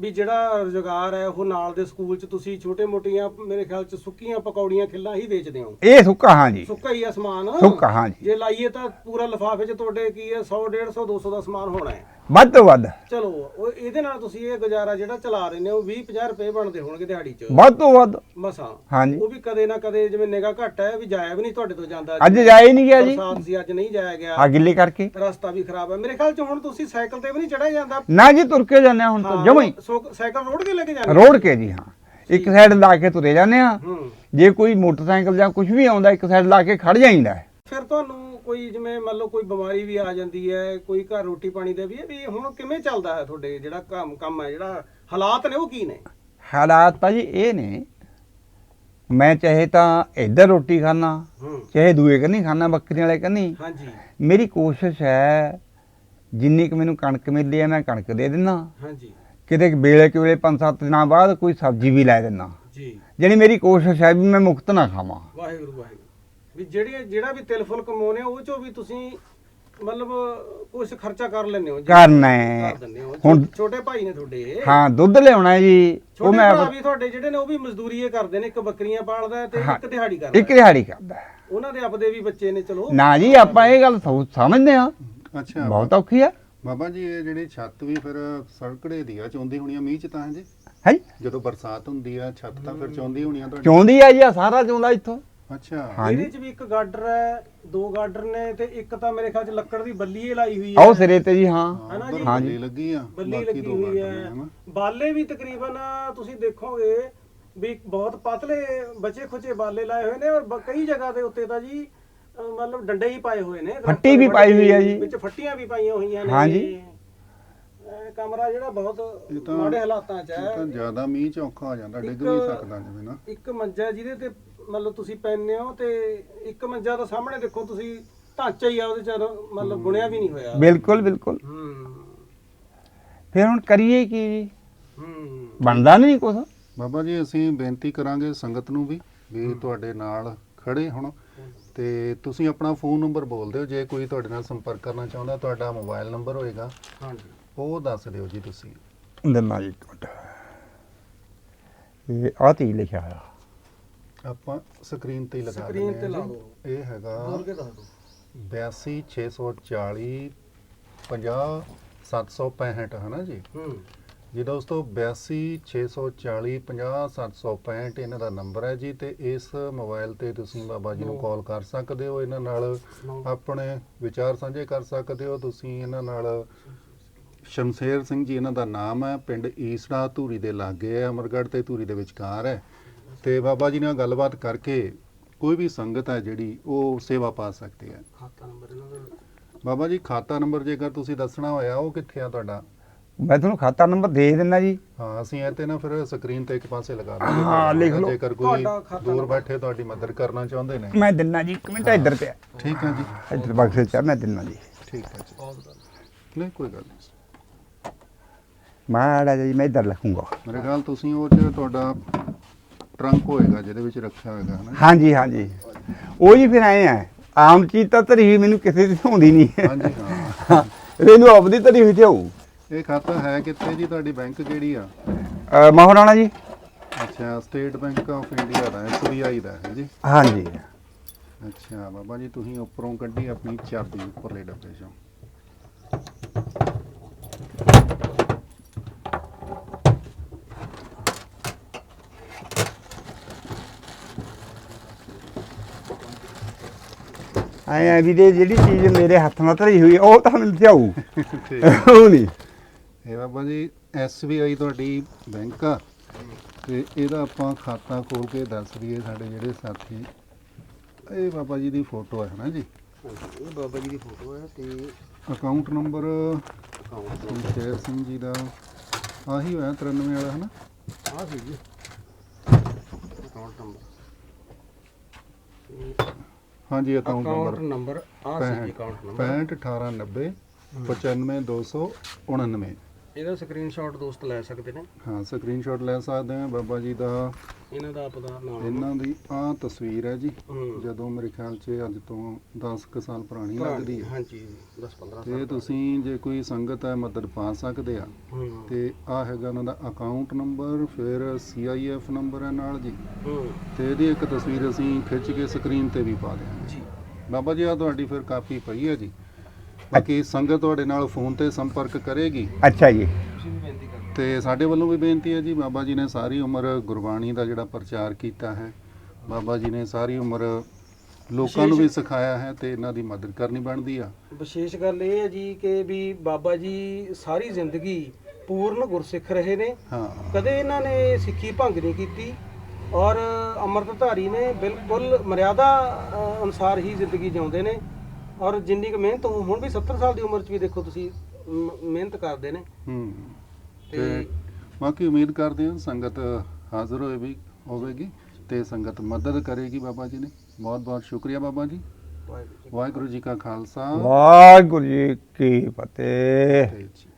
ਵੀ ਜਿਹੜਾ ਰੁਜ਼ਗਾਰ ਹੈ ਉਹ ਨਾਲ ਦੇ ਸਕੂਲ 'ਚ ਤੁਸੀਂ ਛੋਟੇ ਮੋਟੀਆਂ ਮੇਰੇ ਖਿਆਲ 'ਚ ਸੁੱਕੀਆਂ ਪਕੌੜੀਆਂ ਖਿੱਲਾਂ ਹੀ ਵੇਚਦੇ ਹੋ। ਇਹ ਸੁੱਕਾ ਹਾਂ ਜੀ। ਸੁੱਕਾ ਹੀ ਆ ਸਮਾਨ। ਸੁੱਕਾ ਹਾਂ ਜੀ। ਜੇ ਲਾਈਏ ਤਾਂ ਪੂਰਾ ਲਿਫਾਫੇ 'ਚ ਤੁਹਾਡੇ ਕੀ ਹੈ 100 150 200 ਦਾ ਸਮਾਨ ਹੋਣਾ ਹੈ। ਵੱਧ ਤੋਂ ਵੱਧ। ਚਲੋ ਉਹ ਇਹਦੇ ਨਾਲ ਤੁਸੀਂ ਇਹ ਗੁਜ਼ਾਰਾ ਜਿਹੜਾ ਚਲਾ ਰਹੇ ਨੇ ਉਹ 20 50 ਰੁਪਏ ਬਣਦੇ ਹੋਣਗੇ ਦਿਹਾੜੀ 'ਚ। ਵੱਧ ਤੋਂ ਵੱਧ। ਮਸਾਂ। ਹਾਂ ਜੀ ਉਹ ਵੀ ਕਦੇ ਨਾ ਕਦੇ ਜਿਵੇਂ ਨਿਗਾ ਘੱਟ ਹੈ ਵੀ ਜਾਇਆ ਵੀ ਨਹੀਂ ਤੁਹਾਡੇ ਤੋਂ ਜਾਂਦਾ ਅੱਜ। ਜਾਏ ਹੀ ਨਹੀਂ ਗਿਆ ਜੀ। ਬਰਸਾਤ ਸੀ ਅੱਜ ਨਹੀਂ ਜਾਇਆ ਗਿਆ। ਆ ਗਿੱਲੇ ਕਰਕੇ। ਰਸਤਾ ਵੀ ਖਰਾਬ ਹੈ। ਮੇਰੇ ਖਿਆਲ 'ਚ ਹੁਣ ਤੁਸੀਂ ਸਾਈਕਲ ਤੇ ਵੀ ਨਹੀਂ ਚੜਿਆ ਜਾਂਦਾ। ਨਾ ਜੀ ਤੁਰ ਕੇ ਜਾਂਦੇ ਹੁਣ ਤਾਂ ਜਮਾਂ ਹੀ। ਸਾਈਕਲ ਰੋਡ ਕੇ ਲੈ ਕੇ ਜਾਂਦੇ ਰੋੜ ਕੇ ਜੀ ਹਾਂ। ਇੱਕ ਸਾਈਡ ਲਾ ਕੇ ਤੁਰੇ ਜਾਂਦੇ ਆ। ਹੂੰ। ਜੇ ਕੋਈ ਮੋਟਰਸਾਈਕਲ ਜਾਂ ਕੁਝ ਵੀ ਆਉਂਦਾ ਇੱਕ ਸਾਈਡ ਲਾ ਕੇ ਖੜ ਜਾਈਦਾ ਹੈ। ਫਿਰ ਤੁਹਾਨੂੰ ਕੋਈ ਜਿਵੇਂ ਮੰਨ ਲਓ ਕੋਈ ਬਿਮਾਰੀ ਵੀ ਆ ਜਾਂਦੀ ਹੈ ਕੋਈ ਘਰ ਰੋਟੀ ਪਾਣੀ ਦੇ ਵੀ ਹੈ ਵੀ ਹੁਣ ਕਿਵੇਂ ਚੱਲਦਾ ਹੈ ਤੁਹਾਡੇ ਜਿਹੜਾ ਕੰਮ ਕੰਮ ਹੈ ਜਿਹੜਾ ਹਾਲਾਤ ਨੇ ਉਹ ਕੀ ਨੇ? ਹਾਲਾਤ ਤਾਂ ਜੀ ਇਹ ਨੇ ਮੈਂ ਚਾਹੇ ਤਾਂ ਇੱਧਰ ਰੋਟੀ ਖਾਣਾ ਚਾਹੇ ਦੂਏ ਕੰਨੀ ਖਾਣਾ ਬੱਕਰੀਆਂ ਵਾਲੇ ਕੰਨੀ। ਹਾਂਜੀ। ਮੇਰੀ ਕੋਸ਼ਿਸ਼ ਹੈ ਜਿੰਨੀ ਕੁ ਮੈਨੂੰ ਕਣਕ ਮਿਲਦੀ ਹੈ ਮੈਂ ਕਣਕ ਦੇ ਦਿੰਦਾ ਹਾਂਜੀ। ਕਿਤੇ ਵੇਲੇ ਕਿ ਵੇਲੇ ਪੰਜ ਸੱਤ ਦਿਨਾਂ ਬਾਅਦ ਕੋਈ ਸਬਜ਼ੀ ਵੀ ਲੈ ਦਿੰਦਾ ਜੀ। ਜਿਹੜੀ ਮੇਰੀ ਕੋਸ਼ਿਸ਼ ਹੈ ਵੀ ਮੈਂ ਮੁਕਤ ਨਾ ਖਾਵਾਂ। ਵਾਹਿਗੁਰੂ ਵਾਹਿਗੁਰੂ। ਵੀ ਜਿਹੜੀ ਜਿਹੜਾ ਵੀ ਤਿਲ ਫੁਲ ਕਮਾਉਨੇ ਉਹ ਚੋਂ ਵੀ ਤੁਸੀਂ ਮਤਲਬ ਕੁਝ ਖਰਚਾ ਕਰ ਲੈਂਦੇ ਹੋ ਜੀ। ਕਰਨਾ ਹੈ। ਕਰ ਦਿੰਦੇ ਹੋ ਹੁਣ- ਛੋਟੇ ਭਾਈ ਨੇ ਤੁਹਾਡੇ ਹਾਂ ਦੁੱਧ ਲਿਆਉਣਾ ਜੀ ਉਹ ਛੋਟੇ ਮੈਂ ਭਰਾ ਵੀ ਤੁਹਾਡੇ ਜਿਹੜੇ ਨੇ ਉਹ ਵੀ ਮਜ਼ਦੂਰੀ ਇਹ ਕਰਦੇ ਨੇ ਇੱਕ ਬੱਕਰੀਆਂ ਪਾਲਦਾ ਹੈ ਤੇ। ਇੱਕ ਦਿਹਾੜੀ ਕਰਦਾ ਇੱਕ ਹੈ। ਦਿਹਾੜੀ ਕਰਦਾ ਹੈ। ਉਹਨਾਂ ਦੇ ਆਪਦੇ ਵੀ ਬੱਚੇ ਨੇ ਚਲੋ ਨਾ ਜੀ ਆਪਾਂ ਇਹ ਗੱਲ ਸਮ- ਸਮਝਦੇ ਆ ਅੱਛਾ ਬਹੁਤ ਔਖੀ ਆ ਬਾਬਾ ਜੀ ਇਹ ਜਿਹੜੀ ਛੱਤ ਵੀ ਫਿਰ ਸੜਕੜੇ ਦੀ ਆ ਚੌਂਦੀ ਹੋਣੀ ਆ ਮੀਂਹ ਚ ਤਾਂ ਹੈ ਜੀ ਹੈ ਜਦੋਂ ਬਰਸਾਤ ਹੁੰਦੀ ਆ ਛੱਤ ਤਾਂ ਫਿਰ ਚੌਂਦੀ ਹੋਣੀ ਆ ਤੁਹਾਡੀ ਚੌਂਦੀ ਆ ਜੀ ਆ ਸਾਰਾ ਚੌਂਦਾ ਇੱਥੋਂ ਅੱਛਾ ਹਾਂਜੀ। ਇਹਦੇ ਚ ਵੀ ਇੱਕ ਗਾਡਰ ਹੈ ਦੋ ਗਾਡਰ ਨੇ ਤੇ ਇੱਕ ਤਾਂ ਮੇਰੇ ਖਿਆਲ ਚ ਲੱਕੜ ਦੀ ਬੱਲੀ ਇਹ ਲਾਈ ਹੋਈ ਆਓ ਹੈ ਸਿਰੇ ਤੇ ਜੀ ਹਾਂ ਹਾਂ, ਜੀ? ਬੱਲੀ ਲੱਗੀ ਆ ਬੱਲੀ ਬਾਕੀ ਲੱਗੀ ਦੋ ਹੋਈ ਨੇ, ਹੈ? ਬਾਲੇ ਵੀ ਤਕਰੀਬਨ ਤੁਸੀਂ ਦੇਖੋਗੇ ਵੀ ਬਹੁਤ ਪਤਲੇ ਬਚੇ ਖੁਚੇ ਬਾਲੇ ਲਾਏ ਹੋਏ ਨੇ ਔਰ ਬ- ਕਈ ਜਗ੍ਹਾ ਦੇ ਉੱਤੇ ਤਾਂ ਜੀ ਮਤਲਬ ਡੰਡੇ ਹੀ ਪਾਏ ਹੋਏ ਨੇ ਫੱਟੀ ਵੀ ਪਾਈ ਹੋਈ ਹੈ ਜੀ। ਵਿੱਚ ਫੱਟੀਆਂ ਵੀ ਪਾਈਆਂ ਹੋਈਆਂ ਨੇ ਹਾਂਜੀ। ਇਹ ਕਮਰਾ ਜਿਹੜਾ ਬਹੁਤ ਇਹ ਤਾਂ- ਮਾੜੇ ਹਾਲਾਤਾਂ 'ਚ ਇਹ ਤਾਂ ਹੈ ਜ਼ਿਆਦਾ ਮੀਂਹ ਚ ਔਖਾ ਹੋ ਜਾਂਦਾ ਡਿੱਗ ਇੱਕ- ਵੀ ਸਕਦਾ ਜਿਵੇਂ ਨਾ ਇੱਕ ਮੰਜਾ ਜਿਹਦੇ ਤੇ ਮਤਲਬ ਤੁਸੀਂ ਪੈਂਦੇ ਹੋ ਤੇ ਇੱਕ ਮੰਜਾ ਤਾਂ ਸਾਹਮਣੇ ਦੇਖੋ ਤੁਸੀਂ ਢਾਂਚਾ ਹੀ ਆ ਉਹਦੇ ਚ ਮਤਲਬ ਬੁਣਿਆ ਵੀ ਨਹੀਂ ਹੋਇਆ। ਬਿਲਕੁਲ ਬਿਲਕੁਲ। ਹੂੰ। ਫਿਰ ਹੁਣ ਕਰੀਏ ਕੀ ਜੀ? ਹੂੰ। ਬਣਦਾ ਨਹੀਂ ਕੁਛ? ਬਾਬਾ ਜੀ ਅਸੀਂ ਬੇਨਤੀ ਕਰਾਂਗੇ ਸੰਗਤ ਨੂੰ ਵੀ ਵੀ ਤੁਹਾਡੇ ਨਾਲ ਖੜੇ ਹੁਣ। ਤੇ ਤੁਸੀਂ ਆਪਣਾ ਫੋਨ ਨੰਬਰ ਬੋਲ ਦਿਓ ਜੇ ਕੋਈ ਤੁਹਾਡੇ ਨਾਲ ਸੰਪਰਕ ਕਰਨਾ ਚਾਹੁੰਦਾ ਤੁਹਾਡਾ ਮੋਬਾਈਲ ਨੰਬਰ ਹੋਏਗਾ। ਹਾਂਜੀ। ਉਹ ਦੱਸ ਦਿਓ ਜੀ ਤੁਸੀਂ। ਦਿਨਾ ਜੀ ਇੱਕ ਮਿੰਟ। ਇਹ ਆ ਤੀ ਲਿਖਿਆ ਆ ਆਪਾਂ ਸਕਰੀਨ ਤੇ ਹੀ ਲਗਾ ਸਕਰੀਨ ਦਿੰਦੇ ਤੇ ਲਾ। ਦਿਓ। ਇਹ ਹੈਗਾ ਬੋਲ ਕੇ ਦੱਸ ਦਿਓ। 82640 50 765 ਹੈ ਨਾ ਜੀ? ਹੂੰ। ਜੀ ਦੋਸਤੋ 82640 50 765 ਇਹਨਾਂ ਦਾ ਨੰਬਰ ਹੈ ਜੀ ਤੇ ਇਸ ਮੋਬਾਈਲ ਤੇ ਤੁਸੀਂ ਬਾਬਾ ਜੀ ਨੂੰ ਕਾਲ ਕਰ ਸਕਦੇ ਹੋ। ਇਹਨਾਂ ਨਾਲ ਆਪਣੇ ਵਿਚਾਰ ਸਾਂਝੇ ਕਰ ਸਕਦੇ ਹੋ। ਤੁਸੀਂ ਇਹਨਾਂ ਨਾਲ ਸ਼ਮਸ਼ੇਰ ਸਿੰਘ ਜੀ ਇਹਨਾਂ ਦਾ ਨਾਮ ਹੈ। ਪਿੰਡ ਈਸੜਾ ਧੂਰੀ ਦੇ ਲਾਗੇ ਹੈ ਅਮਰਗੜ੍ਹ ਤੇ ਧੂਰੀ ਦੇ ਵਿਚਕਾਰ ਹੈ। ਤੇ ਬਾਬਾ ਜੀ ਨਾਲ ਗੱਲਬਾਤ ਕਰਕੇ ਕੋਈ ਵੀ ਸੰਗਤ ਹੈ ਜਿਹੜੀ ਉਹ ਸੇਵਾ ਪਾ ਸਕਦੀ ਹੈ। ਖਾਤਾ ਨੰਬਰ ਇਹਨਾਂ ਦਾ ਬਾਬਾ ਜੀ ਖਾਤਾ ਨੰਬਰ ਜੇਕਰ ਤੁਸੀਂ ਦੱਸਣਾ ਹੋਇਆ ਉਹ ਕਿੱਥੇ ਆ ਤੁਹਾਡਾ? ਮੈਂ ਤੁਹਾਨੂੰ ਖਾਤਾ ਨੰਬਰ ਦੇ ਦਿੰਦਾ ਜੀ। ਹਾਂ ਅਸੀਂ ਇਹ ਤੇ ਨਾ ਫਿਰ ਸਕਰੀਨ ਤੇ ਇੱਕ ਪਾਸੇ ਲਗਾ ਦਿੰਦੇ ਹਾਂ, ਲਿਖ ਲਓ। ਜੇਕਰ ਕੋਈ ਤੁਹਾਡਾ ਖਾਤਾ ਦੂਰ ਨੰਬਰ। ਬੈਠੇ ਤੁਹਾਡੀ ਮਦਦ ਕਰਨਾ ਚਾਹੁੰਦੇ ਨੇ। ਮੈਂ ਦਿੰਦਾ ਜੀ ਇੱਕ ਮਿੰਟ ਇੱਧਰ ਤੇ ਠੀਕ ਹੈ ਜੀ। ਇੱਧਰ ਬਕਸੇ ਚ ਆ, ਮੈਂ ਦਿੰਦਾ ਜੀ। ਠੀਕ ਹੈ ਜੀ। ਨਹੀਂ ਕੋਈ ਗੱਲ ਨਹੀਂ। ਮਾੜਾ ਜਿਹਾ ਜੀ ਮੈਂ ਇੱਧਰ ਲਿਖੂੰਗਾ। ਮੇਰੇ ਖਿਆਲ ਤੁਸੀਂ ਉਹ ਚ ਤੁਹਾਡਾ ਟਰੰਕ ਹੋਏਗਾ ਜਿਹਦੇ ਵਿੱਚ ਰੱਖਿਆ ਹੋਏਗਾ ਹਨਾ? ਹਾਂਜੀ ਹਾਂਜੀ। ਉਹ ਜੀ ਫਿਰ ਆਏ ਆ ਆਮ ਚੀਜ਼ ਤਾਂ ਧਰੀ ਮੈਨੂੰ ਕਿਸੇ ਦੀ ਆਉਂਦੀ ਨਹੀਂ ਹਾਂਜੀ ਹਾਂ। ਇਹਨੂੰ ਆਪਦੀ ਧਰੀ ਹੋਈ ਤੇ ਹੋਊ ਇਹ ਖਾਤਾ ਹੈ ਕਿੱਥੇ ਜੀ? ਤੁਹਾਡੀ ਬੈਂਕ ਕਿਹੜੀ ਆ? ਮਹਾਰਾਣਾ ਜੀ। ਅੱਛਾ ਸਟੇਟ ਬੈਂਕ ਆਫ ਇੰਡੀਆ ਦਾ ਐਸਬੀਆਈ ਦਾ ਹੈ ਜੀ? ਹਾਂਜੀ। ਅੱਛਾ ਬਾਬਾ ਜੀ ਤੁਸੀਂ ਉੱਪਰੋਂ ਕੱਢੀ ਆਪਣੀ ਚਾਬੀ ਉੱਪਰਲੇ ਡੱਬੇ ਚੋਂ। ਆਏ ਆ ਵੀ ਦੇ ਜਿਹੜੀ ਚੀਜ਼ ਮੇਰੇ ਹੱਥ ਨਾਲ ਧਰੀ ਹੋਈ ਉਹ ਤਾਂ ਹੈ। ਉਹ ਨਹੀਂ। ਇਹ ਬਾਬਾ ਜੀ ਐਸਬੀਆਈ ਤੁਹਾਡੀ ਬੈਂਕ ਆ ਤੇ ਇਹਦਾ ਆਪਾਂ ਖਾਤਾ ਖੋਲ ਕੇ ਦੱਸ ਦਈਏ ਸਾਡੇ ਜਿਹੜੇ ਸਾਥੀ। ਇਹ ਬਾਬਾ ਜੀ ਦੀ ਫੋਟੋ ਹੈ ਨਾ ਜੀ? ਇਹ ਬਾਬਾ ਜੀ ਦੀ ਫੋਟੋ ਹੈ ਤੇ account number? Account Sher Singh ji ਦਾ। ਆਹੀ ਹੋਇਆ 93 ਵਾਲਾ ਹੈ ਨਾ ਸੀ ਜੀ। Account number. ਹਾਂਜੀ ਅਕਾਊਂਟ ਅਕਾਊਂਟ ਨੰਬਰ ਨੰਬਰ ਆ ਸੀ ਅਕਾਊਂਟ ਨੰਬਰ 651890 95299 ਇਹਦਾ ਸਕਰੀਨਸ਼ਾਟ ਦੋਸਤ ਲੈ ਸਕਦੇ ਨੇ? ਹਾਂ ਸਕਰੀਨਸ਼ਾਟ ਲੈ ਸਕਦੇ ਆ ਬਾਬਾ ਜੀ ਦਾ ਇਹਨਾਂ ਦਾ ਆਪਦਾ ਨਾਮ ਇਹਨਾਂ ਦੀ ਆਹ ਤਸਵੀਰ ਹੈ ਜੀ। ਹੂੰ। ਜਦੋਂ ਮੇਰੇ ਖਿਆਲ 'ਚ ਅੱਜ ਤੋਂ 10 ਕੁ ਸਾਲ ਪੁਰਾਣੀ ਲੱਗਦੀ ਹੈ। ਹਾਂਜੀ 10 15 ਤੇ ਤੁਸੀਂ ਜੇ ਕੋਈ ਸੰਗਤ ਹੈ ਮਦਦ ਪਾ ਸਕਦੇ ਆ। ਹੂੰ। ਤੇ ਆ ਹੈਗਾ ਉਹਨਾਂ ਦਾ ਅਕਾਊਂਟ ਨੰਬਰ ਫਿਰ ਸੀਆਈਐਫ ਨੰਬਰ ਹੈ ਨਾਲ ਜੀ। ਹੂੰ। ਤੇ ਇਹਦੀ ਇੱਕ ਤਸਵੀਰ ਅਸੀਂ ਖਿੱਚ ਕੇ ਸਕਰੀਨ ਤੇ ਵੀ ਪਾ ਦਿਆਂਗੇ। ਜੀ। ਬਾਬਾ ਜੀ ਆ ਤੁਹਾਡੀ ਫਿਰ ਕਾਪੀ ਪਈ ਹੈ ਜੀ? ਬਾਕੀ ਸੰਗਤ ਤੁਹਾਡੇ ਨਾਲ ਫੋਨ ਤੇ ਸੰਪਰਕ ਕਰੇਗੀ। ਅੱਛਾ ਜੀ। ਤੁਸੀਂ ਵੀ ਬੇਨਤੀ ਕਰੋ ਤੇ ਸਾਡੇ ਵੱਲੋਂ ਵੀ ਬੇਨਤੀ ਹੈ ਜੀ ਬਾਬਾ ਜੀ ਨੇ ਸਾਰੀ ਉਮਰ ਗੁਰਬਾਣੀ ਦਾ ਜਿਹੜਾ ਪ੍ਰਚਾਰ ਕੀਤਾ ਹੈ ਬਾਬਾ ਜੀ ਨੇ ਸਾਰੀ ਉਮਰ ਲੋਕਾਂ ਨੂੰ ਵੀ ਸਿਖਾਇਆ ਹੈ ਤੇ ਇਹਨਾਂ ਦੀ ਮਦਦ ਕਰਨੀ ਬਣਦੀ ਆ। ਵਿਸ਼ੇਸ਼ ਗੱਲ ਇਹ ਹੈ ਜੀ ਕਿ ਵੀ ਬਾਬਾ ਜੀ ਸਾਰੀ ਜ਼ਿੰਦਗੀ ਪੂਰਨ ਗੁਰਸਿੱਖ ਰਹੇ ਨੇ। ਹਾਂ। ਕਦੇ ਇਹਨਾਂ ਨੇ ਸਿੱਖੀ ਭੰਗ ਨਹੀਂ ਕੀਤੀ ਔਰ ਅੰਮ੍ਰਿਤਧਾਰੀ ਨੇ ਬਿਲਕੁਲ ਮਰਿਆਦਾ ਅਨੁਸਾਰ ਹੀ ਜ਼ਿੰਦਗੀ ਜਿਉਂਦੇ ਨੇ। ਔਰ ਜਿੰਨੀ ਕੁ ਮਿਹਨਤ ਹੁਣ ਹੁਣ ਵੀ 70 ਸਾਲ ਦੀ ਉਮਰ 'ਚ ਵੀ ਦੇਖੋ ਤੁਸੀਂ ਮ- ਮਿਹਨਤ ਕਰਦੇ ਨੇ। ਹੂੰ। ਤੇ ਤੇ ਬਾਕੀ ਉਮੀਦ ਕਰਦੇ ਹਾਂ ਸੰਗਤ ਹਾਜ਼ਰ ਹੋਏ ਵੀ ਹੋਵੇਗੀ ਤੇ ਸੰਗਤ ਮਦਦ ਕਰੇਗੀ ਬਾਬਾ ਜੀ ਨੇ। ਬਹੁਤ ਬਹੁਤ ਸ਼ੁਕਰੀਆ ਬਾਬਾ ਜੀ। ਵਾਹਿਗੁਰੂ ਜੀ ਵਾਹਿਗੁਰੂ ਜੀ ਕਾ ਖਾਲਸਾ। ਵਾਹਿਗੁਰੂ ਜੀ ਕੀ ਫਤਿਹ। ਤੇ ਜੀ।